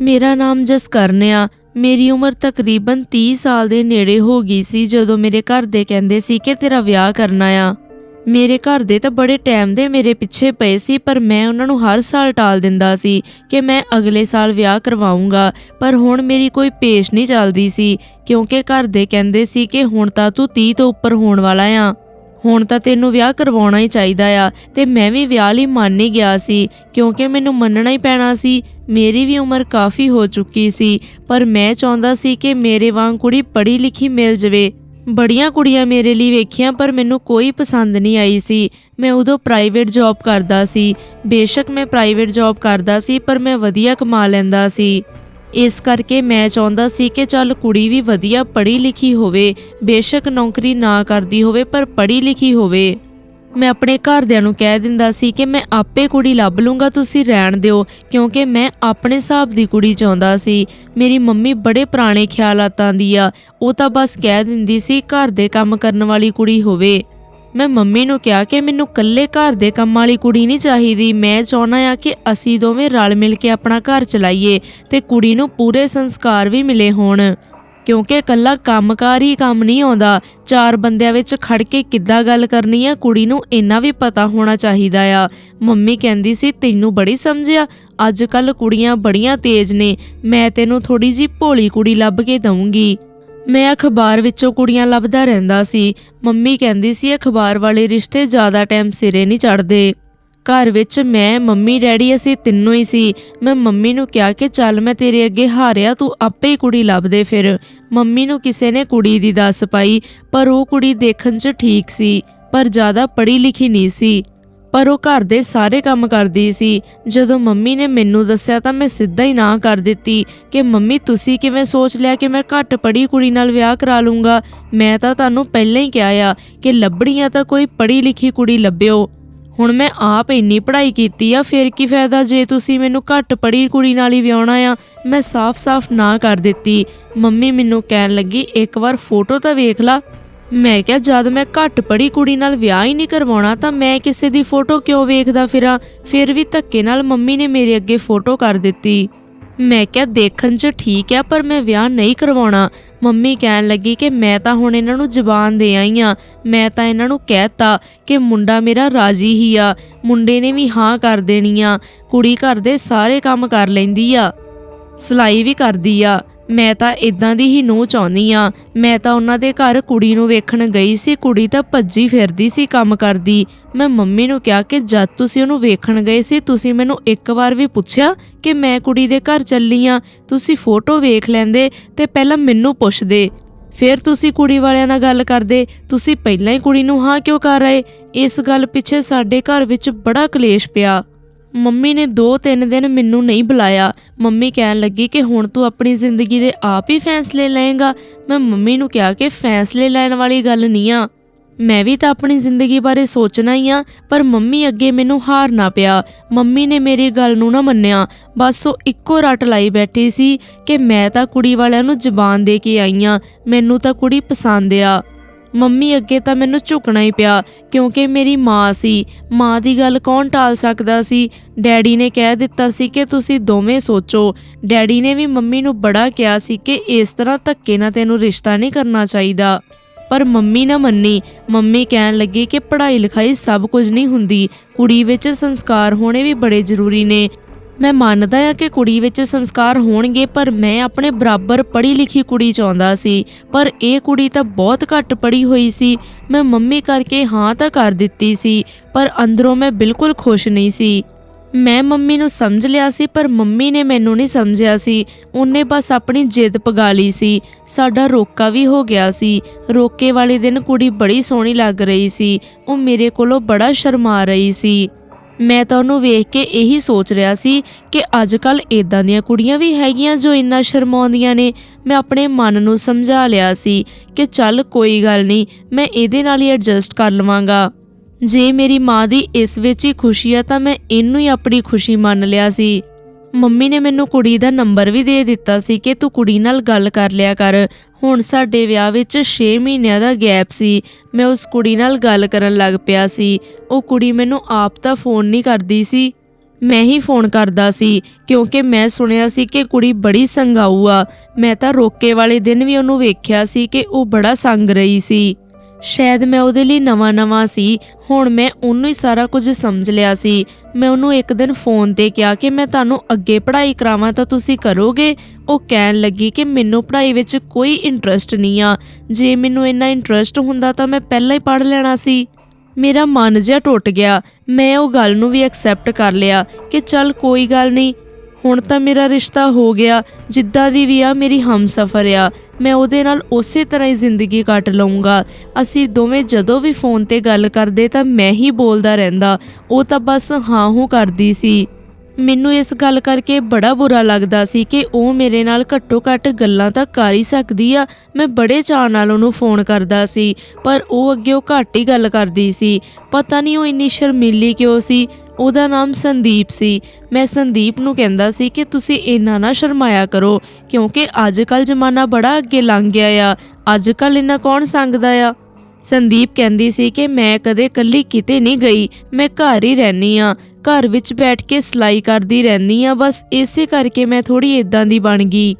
ਮੇਰਾ ਨਾਮ ਜਸਕਰਨ ਆ ਮੇਰੀ ਉਮਰ ਤਕਰੀਬਨ 30 ਸਾਲ ਦੇ ਨੇੜੇ ਹੋ ਗਈ ਸੀ ਜਦੋਂ ਮੇਰੇ ਘਰ ਦੇ ਕਹਿੰਦੇ ਸੀ ਕਿ ਤੇਰਾ ਵਿਆਹ ਕਰਨਾ ਆ। ਮੇਰੇ ਘਰ ਦੇ ਤਾਂ ਬੜੇ ਟਾਈਮ ਦੇ ਮੇਰੇ ਪਿੱਛੇ ਪਏ ਸੀ, ਪਰ ਮੈਂ ਉਹਨਾਂ ਨੂੰ ਹਰ ਸਾਲ ਟਾਲ ਦਿੰਦਾ ਸੀ ਕਿ ਮੈਂ ਅਗਲੇ ਸਾਲ ਵਿਆਹ ਕਰਵਾਉਂਗਾ। ਪਰ ਹੁਣ ਮੇਰੀ ਕੋਈ ਪੇਸ਼ ਨਹੀਂ ਚੱਲਦੀ ਸੀ, ਕਿਉਂਕਿ ਘਰ ਦੇ ਕਹਿੰਦੇ ਸੀ ਕਿ ਹੁਣ ਤਾਂ ਤੂੰ 30 ਤੋਂ ਉੱਪਰ ਹੋਣ ਵਾਲਾ ਆ। ਹੁਣ ਤਾਂ ਤੈਨੂੰ ਵਿਆਹ ਕਰਵਾਉਣਾ ਹੀ ਚਾਹੀਦਾ ਆ ਤੇ ਮੈਂ ਵੀ ਵਿਆਹ ਲਈ ਮੰਨ ਹੀ ਗਿਆ ਸੀ, ਕਿਉਂਕਿ ਮੈਨੂੰ ਮੰਨਣਾ ਹੀ ਪੈਣਾ ਸੀ। ਮੇਰੀ ਵੀ ਉਮਰ ਕਾਫੀ ਹੋ ਚੁੱਕੀ ਸੀ, ਪਰ ਮੈਂ ਚਾਹੁੰਦਾ ਸੀ ਕਿ ਮੇਰੇ ਵਾਂਗ ਕੁੜੀ ਪੜ੍ਹੀ ਲਿਖੀ ਮਿਲ ਜਵੇ। ਬੜੀਆਂ ਕੁੜੀਆਂ ਮੇਰੇ ਲਈ ਵੇਖੀਆਂ, ਪਰ ਮੈਨੂੰ ਕੋਈ ਪਸੰਦ ਨਹੀਂ ਆਈ ਸੀ। ਮੈਂ ਉਦੋਂ ਪ੍ਰਾਈਵੇਟ ਜੌਬ ਕਰਦਾ ਸੀ। ਬੇਸ਼ੱਕ ਮੈਂ ਪ੍ਰਾਈਵੇਟ ਜੌਬ ਕਰਦਾ ਸੀ, ਪਰ ਮੈਂ ਵਧੀਆ ਕਮਾ ਲੈਂਦਾ ਸੀ। ਇਸ ਕਰਕੇ ਮੈਂ ਚਾਹੁੰਦਾ ਸੀ ਕਿ ਚੱਲ ਕੁੜੀ ਵੀ ਵਧੀਆ ਪੜ੍ਹੀ ਲਿਖੀ ਹੋਵੇ, ਬੇਸ਼ੱਕ ਨੌਕਰੀ ਨਾ ਕਰਦੀ ਹੋਵੇ, ਪਰ ਪੜ੍ਹੀ ਲਿਖੀ ਹੋਵੇ। ਮੈਂ ਆਪਣੇ ਘਰਦਿਆਂ ਨੂੰ ਕਹਿ ਦਿੰਦਾ ਸੀ ਕਿ ਮੈਂ ਆਪੇ ਕੁੜੀ ਲੱਭ ਲੂੰਗਾ, ਤੁਸੀਂ ਰਹਿਣ ਦਿਓ, ਕਿਉਂਕਿ ਮੈਂ ਆਪਣੇ ਹਿਸਾਬ ਦੀ ਕੁੜੀ ਚਾਹੁੰਦਾ ਸੀ। ਮੇਰੀ ਮੰਮੀ ਬੜੇ ਪੁਰਾਣੇ ਖਿਆਲਾਤਾਂ ਦੀ ਆ, ਉਹ ਤਾਂ ਬਸ ਕਹਿ ਦਿੰਦੀ ਸੀ ਘਰ ਦੇ ਕੰਮ ਕਰਨ ਵਾਲੀ ਕੁੜੀ ਹੋਵੇ। ਮੈਂ ਮੰਮੀ ਨੂੰ ਕਿਹਾ ਕਿ ਮੈਨੂੰ ਇਕੱਲੇ ਘਰ ਦੇ ਕੰਮ ਵਾਲੀ ਕੁੜੀ ਨਹੀਂ ਚਾਹੀਦੀ। ਮੈਂ ਚਾਹੁੰਦਾ ਆ ਕਿ ਅਸੀਂ ਦੋਵੇਂ ਰਲ ਮਿਲ ਕੇ ਆਪਣਾ ਘਰ ਚਲਾਈਏ ਤੇ ਕੁੜੀ ਨੂੰ ਪੂਰੇ ਸੰਸਕਾਰ ਵੀ ਮਿਲੇ ਹੋਣ। ਕਿਉਂਕਿ ਇਕੱਲਾ ਕੰਮਕਾਰ ਹੀ ਕੰਮ ਨਹੀਂ ਆਉਂਦਾ। ਚਾਰ ਬੰਦਿਆਂ ਵਿੱਚ ਖੜ ਕੇ ਕਿੱਦਾਂ ਗੱਲ ਕਰਨੀ ਆ, ਕੁੜੀ ਨੂੰ ਇੰਨਾ ਵੀ ਪਤਾ ਹੋਣਾ ਚਾਹੀਦਾ ਆ। ਮੰਮੀ ਕਹਿੰਦੀ ਸੀ, ਤੈਨੂੰ ਬੜੀ ਸਮਝਿਆ ਅੱਜ ਕੱਲ ਕੁੜੀਆਂ ਬੜੀਆਂ ਤੇਜ਼ ਨੇ। ਮੈਂ ਤੈਨੂੰ ਥੋੜੀ ਜੀ ਭੋਲੀ ਕੁੜੀ ਲੱਭ ਕੇ ਦਊਂਗੀ। ਮੈਂ ਅਖਬਾਰ ਵਿੱਚੋਂ ਕੁੜੀਆਂ ਲੱਭਦਾ ਰਹਿੰਦਾ ਸੀ। ਮੰਮੀ ਕਹਿੰਦੀ ਸੀ, ਅਖਬਾਰ ਵਾਲੇ ਰਿਸ਼ਤੇ ਜ਼ਿਆਦਾ ਟਾਈਮ ਸਿਰੇ ਨਹੀਂ ਚੜਦੇ ਘਰ ਵਿੱਚ ਮੈਂ, ਮੰਮੀ, ਡੈਡੀ, ਅਸੀਂ ਤਿੰਨੋਂ ਹੀ ਸੀ। ਮੈਂ ਮੰਮੀ ਨੂੰ ਕਿਹਾ ਕਿ ਚੱਲ ਮੈਂ ਤੇਰੇ ਅੱਗੇ ਹਾਰਿਆ, ਤੂੰ ਆਪੇ ਹੀ ਕੁੜੀ ਲੱਭਦੇ ਫਿਰ। ਮੰਮੀ ਨੂੰ ਕਿਸੇ ਨੇ ਕੁੜੀ ਦੀ ਦੱਸ ਪਾਈ, ਪਰ ਉਹ ਕੁੜੀ ਦੇਖਣ 'ਚ ਠੀਕ ਸੀ, ਪਰ ਜ਼ਿਆਦਾ ਪੜ੍ਹੀ ਲਿਖੀ ਨਹੀਂ ਸੀ। ਪਰ ਉਹ ਘਰ ਦੇ ਸਾਰੇ ਕੰਮ ਕਰਦੀ ਸੀ। ਜਦੋਂ ਮੰਮੀ ਨੇ ਮੈਨੂੰ ਦੱਸਿਆ ਤਾਂ ਮੈਂ ਸਿੱਧਾ ਹੀ ਨਾ ਕਰ ਦਿੱਤੀ ਕਿ, ਮੰਮੀ, ਤੁਸੀਂ ਕਿਵੇਂ ਸੋਚ ਲਿਆ ਕਿ ਮੈਂ ਘੱਟ ਪੜ੍ਹੀ ਕੁੜੀ ਨਾਲ ਵਿਆਹ ਕਰਾ ਲੂੰਗਾ? ਮੈਂ ਤਾਂ ਤੁਹਾਨੂੰ ਪਹਿਲਾਂ ਹੀ ਕਿਹਾ ਆ ਕਿ ਲੱਭੜੀਆਂ ਤਾਂ ਕੋਈ ਪੜ੍ਹੀ ਲਿਖੀ ਕੁੜੀ ਲੱਭਿਓ। ਹੁਣ ਮੈਂ ਆਪ ਇੰਨੀ ਪੜ੍ਹਾਈ ਕੀਤੀ ਆ, ਫਿਰ ਕੀ ਫਾਇਦਾ ਜੇ ਤੁਸੀਂ ਮੈਨੂੰ ਘੱਟ ਪੜ੍ਹੀ ਕੁੜੀ ਨਾਲ ਹੀ ਵਿਆਹਣਾ ਆ? ਮੈਂ ਸਾਫ਼-ਸਾਫ਼ ਨਾ ਕਰ ਦਿੱਤੀ। ਮੰਮੀ ਮੈਨੂੰ ਕਹਿਣ ਲੱਗੀ, ਇੱਕ ਵਾਰ ਫੋਟੋ ਤਾਂ ਵੇਖ ਲਾ। ਮੈਂ ਕਿਹਾ, ਜਦ ਮੈਂ ਘੱਟ ਪੜ੍ਹੀ ਕੁੜੀ ਨਾਲ ਵਿਆਹ ਹੀ ਨਹੀਂ ਕਰਵਾਉਣਾ, ਤਾਂ ਮੈਂ ਕਿਸੇ ਦੀ ਫੋਟੋ ਕਿਉਂ ਵੇਖਦਾ ਫਿਰਾਂ? ਫਿਰ ਵੀ ਧੱਕੇ ਨਾਲ ਮੰਮੀ ਨੇ ਮੇਰੇ ਅੱਗੇ ਫੋਟੋ ਕਰ ਦਿੱਤੀ। ਮੈਂ ਕਿਹਾ, ਦੇਖਣ 'ਚ ਠੀਕ ਆ, ਪਰ ਮੈਂ ਵਿਆਹ ਨਹੀਂ ਕਰਵਾਉਣਾ। ਮੰਮੀ ਕਹਿਣ ਲੱਗੀ ਕਿ ਮੈਂ ਤਾਂ ਹੁਣ ਇਹਨਾਂ ਨੂੰ ਜ਼ਬਾਨ ਦੇ ਆਈ ਆ। ਮੈਂ ਤਾਂ ਇਹਨਾਂ ਨੂੰ ਕਹਿਤਾ ਕਿ ਮੁੰਡਾ ਮੇਰਾ ਰਾਜੀ ਹੀ ਆ। ਮੁੰਡੇ ਨੇ ਵੀ ਹਾਂ ਕਰ ਦੇਣੀ ਆ। ਕੁੜੀ ਘਰ ਦੇ ਸਾਰੇ ਕੰਮ ਕਰ ਲੈਂਦੀ ਆ। ਸਲਾਈ ਵੀ ਕਰਦੀ ਆ। ਮੈਂ ਤਾਂ ਇਦਾਂ ਦੀ ਹੀ ਨੂੰ ਚਾਹੁੰਦੀ ਆ ਮੈਂ ਤਾਂ ਉਹਨਾਂ ਦੇ ਘਰ ਕੁੜੀ ਨੂੰ ਵੇਖਣ ਗਈ ਸੀ। ਕੁੜੀ ਤਾਂ ਭੱਜੀ ਫਿਰਦੀ ਸੀ ਕੰਮ ਕਰਦੀ। ਮੈਂ ਮੰਮੀ ਨੂੰ ਕਿਹਾ ਕਿ ਜਦ ਤੁਸੀਂ ਉਹਨੂੰ ਵੇਖਣ ਗਏ ਸੀ, ਤੁਸੀਂ ਮੈਨੂੰ ਇੱਕ ਵਾਰ ਵੀ ਪੁੱਛਿਆ ਕਿ ਮੈਂ ਕੁੜੀ ਦੇ ਘਰ ਚੱਲੀ ਆ ਤੁਸੀਂ ਫੋਟੋ ਵੇਖ ਲੈਂਦੇ ਤੇ ਪਹਿਲਾਂ ਮੈਨੂੰ ਪੁੱਛਦੇ। ਫਿਰ ਤੁਸੀਂ ਕੁੜੀ ਵਾਲਿਆਂ ਨਾਲ ਗੱਲ ਕਰਦੇ। ਤੁਸੀਂ ਪਹਿਲਾਂ ਹੀ ਕੁੜੀ ਨੂੰ ਹਾਂ ਕਿਉਂ ਕਰ ਰਹੇ ਇਸ ਗੱਲ ਪਿੱਛੇ ਸਾਡੇ ਘਰ ਵਿੱਚ ਬੜਾ ਕਲੇਸ਼ ਪਿਆ। ਮੰਮੀ ਨੇ 2-3 ਦਿਨ ਮੈਨੂੰ ਨਹੀਂ ਬੁਲਾਇਆ। ਮੰਮੀ ਕਹਿਣ ਲੱਗੀ ਕਿ ਹੁਣ ਤੂੰ ਆਪਣੀ ਜ਼ਿੰਦਗੀ ਦੇ ਆਪ ਹੀ ਫੈਸਲੇ ਲਏਗਾ। ਮੈਂ ਮੰਮੀ ਨੂੰ ਕਿਹਾ ਕਿ ਫੈਸਲੇ ਲੈਣ ਵਾਲੀ ਗੱਲ ਨਹੀਂ ਆ। ਮੈਂ ਵੀ ਤਾਂ ਆਪਣੀ ਜ਼ਿੰਦਗੀ ਬਾਰੇ ਸੋਚਣਾ ਹੀ ਆ, ਪਰ ਮੰਮੀ ਅੱਗੇ ਮੈਨੂੰ ਹਾਰਨਾ ਪਿਆ। ਮੰਮੀ ਨੇ ਮੇਰੀ ਗੱਲ ਨੂੰ ਨਾ ਮੰਨਿਆ। ਬਸ ਉਹ ਇੱਕੋ ਰੱਟ ਲਾਈ ਬੈਠੀ ਸੀ ਕਿ ਮੈਂ ਤਾਂ ਕੁੜੀ ਵਾਲਿਆਂ ਨੂੰ ਜ਼ਬਾਨ ਦੇ ਕੇ ਆਈ ਆ। ਮੈਨੂੰ ਤਾਂ ਕੁੜੀ ਪਸੰਦ ਆ। ਮੰਮੀ ਅੱਗੇ ਤਾਂ ਮੈਨੂੰ ਝੁਕਣਾ ਹੀ ਪਿਆ, ਕਿਉਂਕਿ ਮੇਰੀ ਮਾਂ ਸੀ। ਮਾਂ ਦੀ ਗੱਲ ਕੌਣ ਟਾਲ ਸਕਦਾ ਸੀ? ਡੈਡੀ ਨੇ ਕਹਿ ਦਿੱਤਾ ਸੀ ਕਿ ਤੁਸੀਂ ਦੋਵੇਂ ਸੋਚੋ। ਡੈਡੀ ਨੇ ਵੀ ਮੰਮੀ ਨੂੰ ਬੜਾ ਕਿਹਾ ਸੀ ਕਿ ਇਸ ਤਰ੍ਹਾਂ ਧੱਕੇ ਨਾਲ ਤੈਨੂੰ ਰਿਸ਼ਤਾ ਨਹੀਂ ਕਰਨਾ ਚਾਹੀਦਾ। ਪਰ ਮੰਮੀ ਨਾ ਮੰਨੀ। ਮੰਮੀ ਕਹਿਣ ਲੱਗੀ ਕਿ ਪੜ੍ਹਾਈ ਲਿਖਾਈ ਸਭ ਕੁਝ ਨਹੀਂ ਹੁੰਦੀ। ਕੁੜੀ ਵਿੱਚ ਸੰਸਕਾਰ ਹੋਣੇ ਵੀ ਬੜੇ ਜ਼ਰੂਰੀ ਨੇ। ਮੈਂ ਮੰਨਦਾ ਹਾਂ ਕਿ ਕੁੜੀ ਵਿੱਚ ਸੰਸਕਾਰ ਹੋਣਗੇ, ਪਰ ਮੈਂ ਆਪਣੇ ਬਰਾਬਰ ਪੜ੍ਹੀ ਲਿਖੀ ਕੁੜੀ ਚਾਹੁੰਦਾ ਸੀ। ਪਰ ਇਹ ਕੁੜੀ ਤਾਂ ਬਹੁਤ ਘੱਟ ਪੜ੍ਹੀ ਹੋਈ ਸੀ। ਮੈਂ ਮੰਮੀ ਕਰਕੇ ਹਾਂ ਤਾਂ ਕਰ ਦਿੱਤੀ ਸੀ, ਪਰ ਅੰਦਰੋਂ ਮੈਂ ਬਿਲਕੁਲ ਖੁਸ਼ ਨਹੀਂ ਸੀ। ਮੈਂ ਮੰਮੀ ਨੂੰ ਸਮਝ ਲਿਆ ਸੀ, ਪਰ ਮੰਮੀ ਨੇ ਮੈਨੂੰ ਨਹੀਂ ਸਮਝਿਆ ਸੀ। ਉਹਨੇ ਬਸ ਆਪਣੀ ਜਿੱਦ ਪਗਾ ਲਈ ਸੀ। ਸਾਡਾ ਰੋਕਾ ਵੀ ਹੋ ਗਿਆ ਸੀ। ਰੋਕੇ ਵਾਲੇ ਦਿਨ ਕੁੜੀ ਬੜੀ ਸੋਹਣੀ ਲੱਗ ਰਹੀ ਸੀ। ਉਹ ਮੇਰੇ ਕੋਲੋਂ ਬੜਾ ਸ਼ਰਮਾ ਰਹੀ ਸੀ। ਮੈਂ ਤਾਂ ਉਹਨੂੰ ਵੇਖ ਕੇ ਇਹੀ ਸੋਚ ਰਿਹਾ ਸੀ ਕਿ ਅੱਜ ਕੱਲ ਇਦਾਂ ਦੀਆਂ ਕੁੜੀਆਂ ਵੀ ਹੈਗੀਆਂ ਜੋ ਇੰਨਾ ਸ਼ਰਮਾਉਂਦੀਆਂ ਨੇ। ਮੈਂ ਆਪਣੇ ਮਨ ਨੂੰ ਸਮਝਾ ਲਿਆ ਸੀ ਕਿ ਚੱਲ ਕੋਈ ਗੱਲ ਨਹੀਂ, ਮੈਂ ਇਹਦੇ ਨਾਲ ਹੀ ਐਡਜਸਟ ਕਰ ਲਵਾਂਗਾ। ਜੇ ਮੇਰੀ ਮਾਂ ਦੀ ਇਸ ਵਿੱਚ ਹੀ ਖੁਸ਼ੀ ਆ ਤਾਂ ਮੈਂ ਇਹਨੂੰ ਹੀ ਆਪਣੀ ਖੁਸ਼ੀ ਮੰਨ ਲਿਆ ਸੀ। ਮੰਮੀ ਨੇ ਮੈਨੂੰ ਕੁੜੀ ਦਾ ਨੰਬਰ ਵੀ ਦੇ ਦਿੱਤਾ ਸੀ ਕਿ ਤੂੰ ਕੁੜੀ ਨਾਲ ਗੱਲ ਕਰ ਲਿਆ ਕਰ। ਹੁਣ ਸਾਡੇ ਵਿਆਹ ਵਿੱਚ 6 ਮਹੀਨਿਆਂ ਦਾ ਗੈਪ ਸੀ। ਮੈਂ ਉਸ ਕੁੜੀ ਨਾਲ ਗੱਲ ਕਰਨ ਲੱਗ ਪਿਆ ਸੀ। ਉਹ ਕੁੜੀ ਮੈਨੂੰ ਆਪ ਤਾਂ ਫੋਨ ਨਹੀਂ ਕਰਦੀ ਸੀ। ਮੈਂ ਹੀ ਫੋਨ ਕਰਦਾ ਸੀ, ਕਿਉਂਕਿ ਮੈਂ ਸੁਣਿਆ ਸੀ ਕਿ ਕੁੜੀ ਬੜੀ ਸੰਗਾਊ ਆ। ਮੈਂ ਤਾਂ ਰੋਕੇ ਵਾਲੇ ਦਿਨ ਵੀ ਉਹਨੂੰ ਵੇਖਿਆ ਸੀ ਕਿ ਉਹ ਬੜਾ ਸੰਗ ਰਹੀ ਸੀ। ਸ਼ਾਇਦ ਮੈਂ ਉਹਦੇ ਲਈ ਨਵਾਂ-ਨਵਾਂ ਸੀ, ਹੁਣ ਮੈਂ ਉਹਨੂੰ ਹੀ ਸਾਰਾ ਕੁਝ ਸਮਝ ਲਿਆ ਸੀ। ਮੈਂ ਉਹਨੂੰ ਇੱਕ ਦਿਨ ਫੋਨ ਤੇ ਕਿਹਾ ਕਿ ਮੈਂ ਤੁਹਾਨੂੰ ਅੱਗੇ ਪੜ੍ਹਾਈ ਕਰਾਵਾਂ ਤਾਂ ਤੁਸੀਂ ਕਰੋਗੇ? ਉਹ ਕਹਿਣ ਲੱਗੀ ਕਿ ਮੈਨੂੰ ਪੜ੍ਹਾਈ ਵਿੱਚ ਕੋਈ ਇੰਟਰਸਟ ਨਹੀਂ ਆ। ਜੇ ਮੈਨੂੰ ਇੰਨਾ ਇੰਟਰਸਟ ਹੁੰਦਾ ਤਾਂ ਮੈਂ ਪਹਿਲਾਂ ਹੀ ਪੜ੍ਹ ਲੈਣਾ ਸੀ। ਮੇਰਾ ਮਨ ਜਿਹਾ ਟੁੱਟ ਗਿਆ। ਮੈਂ ਉਹ ਗੱਲ ਨੂੰ ਵੀ ਐਕਸੈਪਟ ਕਰ ਲਿਆ ਕਿ ਚੱਲ ਕੋਈ ਗੱਲ ਨਹੀਂ ਹੁਣ ਤਾਂ ਮੇਰਾ ਰਿਸ਼ਤਾ ਹੋ ਗਿਆ, ਜਿੱਦਾਂ ਦੀ ਵੀ ਆ, ਮੇਰੀ ਹਮਸਫਰ ਆ। ਮੈਂ ਉਹਦੇ ਨਾਲ ਉਸੇ ਤਰ੍ਹਾਂ ਹੀ ਜ਼ਿੰਦਗੀ ਕੱਟ ਲਵਾਂਗਾ ਅਸੀਂ ਦੋਵੇਂ ਜਦੋਂ ਵੀ ਫੋਨ ਤੇ ਗੱਲ ਕਰਦੇ ਤਾਂ ਮੈਂ ਹੀ ਬੋਲਦਾ ਰਹਿੰਦਾ। ਉਹ ਤਾਂ ਬਸ ਹਾਂ ਹੂੰ ਕਰਦੀ ਸੀ। ਮੈਨੂੰ ਇਸ ਗੱਲ ਕਰਕੇ ਬੜਾ ਬੁਰਾ ਲੱਗਦਾ ਸੀ ਕਿ ਉਹ ਮੇਰੇ ਨਾਲ ਘੱਟੋ ਘੱਟ ਗੱਲਾਂ ਤਾਂ ਕਰ ਹੀ ਸਕਦੀ ਆ। ਮੈਂ ਬੜੇ ਚਾਅ ਨਾਲ ਉਹਨੂੰ ਫੋਨ ਕਰਦਾ ਸੀ, ਪਰ ਉਹ ਅੱਗੇ ਉਹ ਘੱਟ ਹੀ ਗੱਲ ਕਰਦੀ ਸੀ। ਪਤਾ ਨਹੀਂ ਉਹ ਇੰਨੀ ਸ਼ਰਮੀਲੀ ਕਿਉਂ ਸੀ। ਉਹਦਾ ਨਾਮ ਸੰਦੀਪ ਸੀ। ਮੈਂ ਸੰਦੀਪ ਨੂੰ ਕਹਿੰਦਾ ਸੀ ਕਿ ਤੁਸੀਂ ਇੰਨਾ ਨਾ ਸ਼ਰਮਾਇਆ ਕਰੋ, ਕਿਉਂਕਿ ਅੱਜ ਕੱਲ ਜ਼ਮਾਨਾ ਬੜਾ ਅੱਗੇ ਲੰਘ ਗਿਆ ਆ। ਅੱਜ ਕੱਲ ਇੰਨਾ ਕੌਣ ਸੰਗਦਾ ਆ? ਸੰਦੀਪ ਕਹਿੰਦੀ ਸੀ ਕਿ ਮੈਂ ਕਦੇ ਇਕੱਲੀ ਕਿਤੇ ਨਹੀਂ ਗਈ। ਮੈਂ ਘਰ ਹੀ ਰਹਿਨੀ ਆ ਘਰ ਵਿੱਚ ਬੈਠ ਕੇ ਸਿਲਾਈ ਕਰਦੀ ਰਹਿੰਦੀ ਆ ਬਸ ਇਸੇ ਕਰਕੇ ਮੈਂ ਥੋੜੀ ਇਦਾਂ ਦੀ ਬਣ ਗਈ।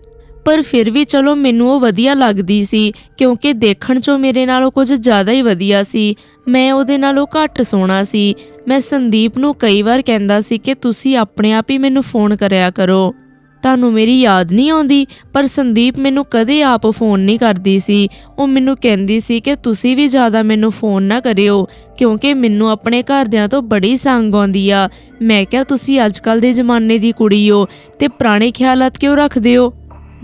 ਪਰ ਫਿਰ ਵੀ ਚਲੋ ਮੈਨੂੰ ਉਹ ਵਧੀਆ ਲੱਗਦੀ ਸੀ, ਕਿਉਂਕਿ ਦੇਖਣ 'ਚੋਂ ਮੇਰੇ ਨਾਲੋਂ ਕੁਝ ਜ਼ਿਆਦਾ ਹੀ ਵਧੀਆ ਸੀ। ਮੈਂ ਉਹਦੇ ਨਾਲੋਂ ਘੱਟ ਸੋਹਣਾ ਸੀ। ਮੈਂ ਸੰਦੀਪ ਨੂੰ ਕਈ ਵਾਰ ਕਹਿੰਦਾ ਸੀ ਕਿ ਤੁਸੀਂ ਆਪਣੇ ਆਪ ਹੀ ਮੈਨੂੰ ਫੋਨ ਕਰਿਆ ਕਰੋ। ਤੁਹਾਨੂੰ ਮੇਰੀ ਯਾਦ ਨਹੀਂ ਆਉਂਦੀ, ਪਰ ਸੰਦੀਪ ਮੈਨੂੰ ਕਦੇ ਆਪ ਫੋਨ ਨਹੀਂ ਕਰਦੀ ਸੀ। ਉਹ ਮੈਨੂੰ ਕਹਿੰਦੀ ਸੀ ਕਿ ਤੁਸੀਂ ਵੀ ਜ਼ਿਆਦਾ ਮੈਨੂੰ ਫੋਨ ਨਾ ਕਰਿਓ, ਕਿਉਂਕਿ ਮੈਨੂੰ ਆਪਣੇ ਘਰਦਿਆਂ ਤੋਂ ਬੜੀ ਸੰਗ ਆਉਂਦੀ ਆ। ਮੈਂ ਕਿਹਾ, ਤੁਸੀਂ ਅੱਜਕੱਲ ਦੇ ਜ਼ਮਾਨੇ ਦੀ ਕੁੜੀ ਹੋ ਤੇ ਪੁਰਾਣੇ ਖਿਆਲਤ ਕਿਉਂ ਰੱਖਦੇ ਹੋ?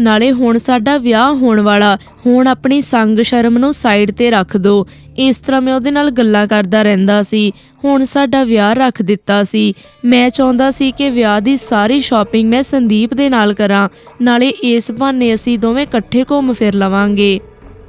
ਨਾਲੇ ਹੁਣ ਸਾਡਾ ਵਿਆਹ ਹੋਣ ਵਾਲਾ, ਹੁਣ ਆਪਣੀ ਸੰਗ ਸ਼ਰਮ ਨੂੰ ਸਾਈਡ ਤੇ ਰੱਖ ਦੋ। ਇਸ ਤਰ੍ਹਾਂ ਮੈਂ ਉਹਦੇ ਨਾਲ ਗੱਲਾਂ ਕਰਦਾ ਰਹਿੰਦਾ ਸੀ। ਹੁਣ ਸਾਡਾ ਵਿਆਹ ਰੱਖ ਦਿੱਤਾ ਸੀ। ਮੈਂ ਚਾਹੁੰਦਾ ਸੀ ਕਿ ਵਿਆਹ ਦੀ ਸਾਰੀ ਸ਼ਾਪਿੰਗ ਮੈਂ ਸੰਦੀਪ ਦੇ ਨਾਲ ਕਰਾਂ। ਨਾਲੇ ਇਸ ਬਹਾਨੇ ਅਸੀਂ ਦੋਵੇਂ ਇਕੱਠੇ ਘੁੰਮ ਫਿਰ ਲਵਾਂਗੇ।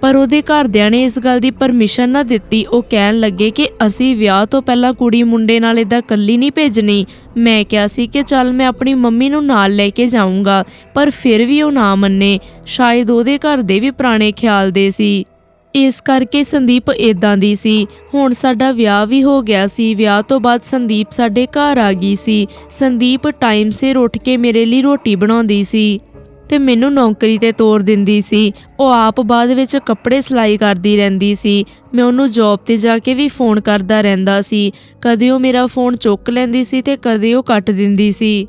ਪਰ ਉਹਦੇ ਘਰਦਿਆਂ ਨੇ ਇਸ ਗੱਲ ਦੀ ਪਰਮਿਸ਼ਨ ਨਾ ਦਿੱਤੀ। ਉਹ ਕਹਿਣ ਲੱਗੇ ਕਿ ਅਸੀਂ ਵਿਆਹ ਤੋਂ ਪਹਿਲਾਂ ਕੁੜੀ ਮੁੰਡੇ ਨਾਲ ਇਦਾਂ ਕੱਲੀ ਨਹੀਂ ਭੇਜਣੀ। ਮੈਂ ਕਿਹਾ ਸੀ ਕਿ ਚੱਲ ਮੈਂ ਆਪਣੀ ਮੰਮੀ ਨੂੰ ਨਾਲ ਲੈ ਕੇ ਜਾਊਂਗਾ, ਪਰ ਫਿਰ ਵੀ ਉਹ ਨਾ ਮੰਨੇ। ਸ਼ਾਇਦ ਉਹਦੇ ਘਰ ਦੇ ਵੀ ਪੁਰਾਣੇ ਖਿਆਲ ਦੇ ਸੀ। ਇਸ ਕਰਕੇ ਸੰਦੀਪ ਇਦਾਂ ਦੀ ਸੀ। ਹੁਣ ਸਾਡਾ ਵਿਆਹ ਵੀ ਹੋ ਗਿਆ ਸੀ। ਵਿਆਹ ਤੋਂ ਬਾਅਦ ਸੰਦੀਪ ਸਾਡੇ ਘਰ ਆ ਗਈ ਸੀ। ਸੰਦੀਪ ਟਾਈਮ ਸਿਰ ਉੱਠ ਕੇ ਮੇਰੇ ਲਈ ਰੋਟੀ ਬਣਾਉਂਦੀ ਸੀ। ਤੇ ਮੈਨੂੰ ਨੌਕਰੀ ਤੇ ਤੋਰ ਦਿੰਦੀ ਸੀ। ਉਹ ਆਪ ਬਾਅਦ ਵਿੱਚ ਕੱਪੜੇ ਸਿਲਾਈ ਕਰਦੀ ਰਹਿੰਦੀ ਸੀ। ਮੈਂ ਉਹਨੂੰ ਜੌਬ ਤੇ ਜਾ ਕੇ ਵੀ ਫੋਨ ਕਰਦਾ ਰਹਿੰਦਾ ਸੀ। ਕਦੇ ਉਹ ਮੇਰਾ ਫੋਨ ਚੁੱਕ ਲੈਂਦੀ ਸੀ ਤੇ ਕਦੇ ਉਹ ਕੱਟ ਦਿੰਦੀ ਸੀ।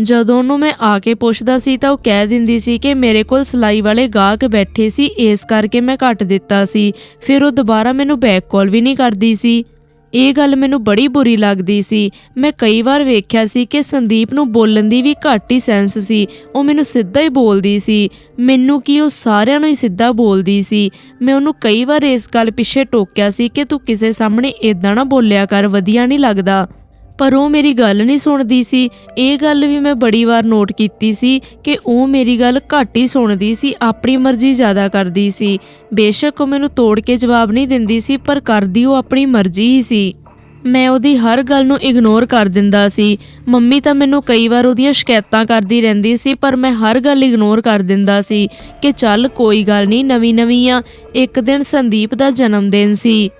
ਜਦੋਂ ਉਹਨੂੰ ਮੈਂ ਆ ਕੇ ਪੁੱਛਦਾ ਸੀ ਤਾਂ ਉਹ ਕਹਿ ਦਿੰਦੀ ਸੀ ਕਿ ਮੇਰੇ ਕੋਲ ਸਿਲਾਈ ਵਾਲੇ ਗਾਹਕ ਬੈਠੇ ਸੀ, ਇਸ ਕਰਕੇ ਮੈਂ ਕੱਟ ਦਿੱਤਾ ਸੀ। ਫਿਰ ਉਹ ਦੁਬਾਰਾ ਮੈਨੂੰ ਬੈਕ ਕਾਲ ਵੀ ਨਹੀਂ ਕਰਦੀ ਸੀ। ਇਹ ਗੱਲ ਮੈਨੂੰ ਬੜੀ ਬੁਰੀ ਲੱਗਦੀ ਸੀ। ਮੈਂ ਕਈ ਵਾਰ ਵੇਖਿਆ ਸੀ ਕਿ ਸੰਦੀਪ ਨੂੰ ਬੋਲਣ ਦੀ ਵੀ ਘੱਟ ਹੀ ਸੈਂਸ ਸੀ। ਉਹ ਮੈਨੂੰ ਸਿੱਧਾ ਹੀ ਬੋਲਦੀ ਸੀ। ਮੈਨੂੰ ਕੀ ਉਹ ਸਾਰਿਆਂ ਨੂੰ ਹੀ ਸਿੱਧਾ ਬੋਲਦੀ ਸੀ। ਮੈਂ ਉਹਨੂੰ ਕਈ ਵਾਰ ਇਸ ਗੱਲ ਪਿੱਛੇ ਟੋਕਿਆ ਸੀ ਕਿ ਤੂੰ ਕਿਸੇ ਸਾਹਮਣੇ ਇਦਾਂ ਨਾ ਬੋਲਿਆ ਕਰ, ਵਧੀਆ ਨਹੀਂ ਲੱਗਦਾ। ਪਰ ਉਹ ਮੇਰੀ ਗੱਲ ਨਹੀਂ ਸੁਣਦੀ ਸੀ। ਇਹ ਗੱਲ ਵੀ ਮੈਂ ਬੜੀ ਵਾਰ ਨੋਟ ਕੀਤੀ ਸੀ ਕਿ ਉਹ ਮੇਰੀ ਗੱਲ ਘੱਟ ਹੀ ਸੁਣਦੀ ਸੀ, ਆਪਣੀ ਮਰਜ਼ੀ ਜ਼ਿਆਦਾ ਕਰਦੀ ਸੀ। ਬੇਸ਼ੱਕ ਉਹ ਮੈਨੂੰ ਤੋੜ ਕੇ ਜਵਾਬ ਨਹੀਂ ਦਿੰਦੀ ਸੀ, ਪਰ ਕਰਦੀ ਉਹ ਆਪਣੀ ਮਰਜ਼ੀ ਹੀ ਸੀ। ਮੈਂ ਉਹਦੀ ਹਰ ਗੱਲ ਨੂੰ ਇਗਨੋਰ ਕਰ ਦਿੰਦਾ ਸੀ। ਮੰਮੀ ਤਾਂ ਮੈਨੂੰ ਕਈ ਵਾਰ ਉਹਦੀਆਂ ਸ਼ਿਕਾਇਤਾਂ ਕਰਦੀ ਰਹਿੰਦੀ ਸੀ, ਪਰ ਮੈਂ ਹਰ ਗੱਲ ਇਗਨੋਰ ਕਰ ਦਿੰਦਾ ਸੀ ਕਿ ਚੱਲ ਕੋਈ ਗੱਲ ਨਹੀਂ ਨਵੀਂ ਨਵੀਂ ਆ। ਇੱਕ ਦਿਨ ਸੰਦੀਪ ਦਾ ਜਨਮ ਦਿਨ ਸੀ।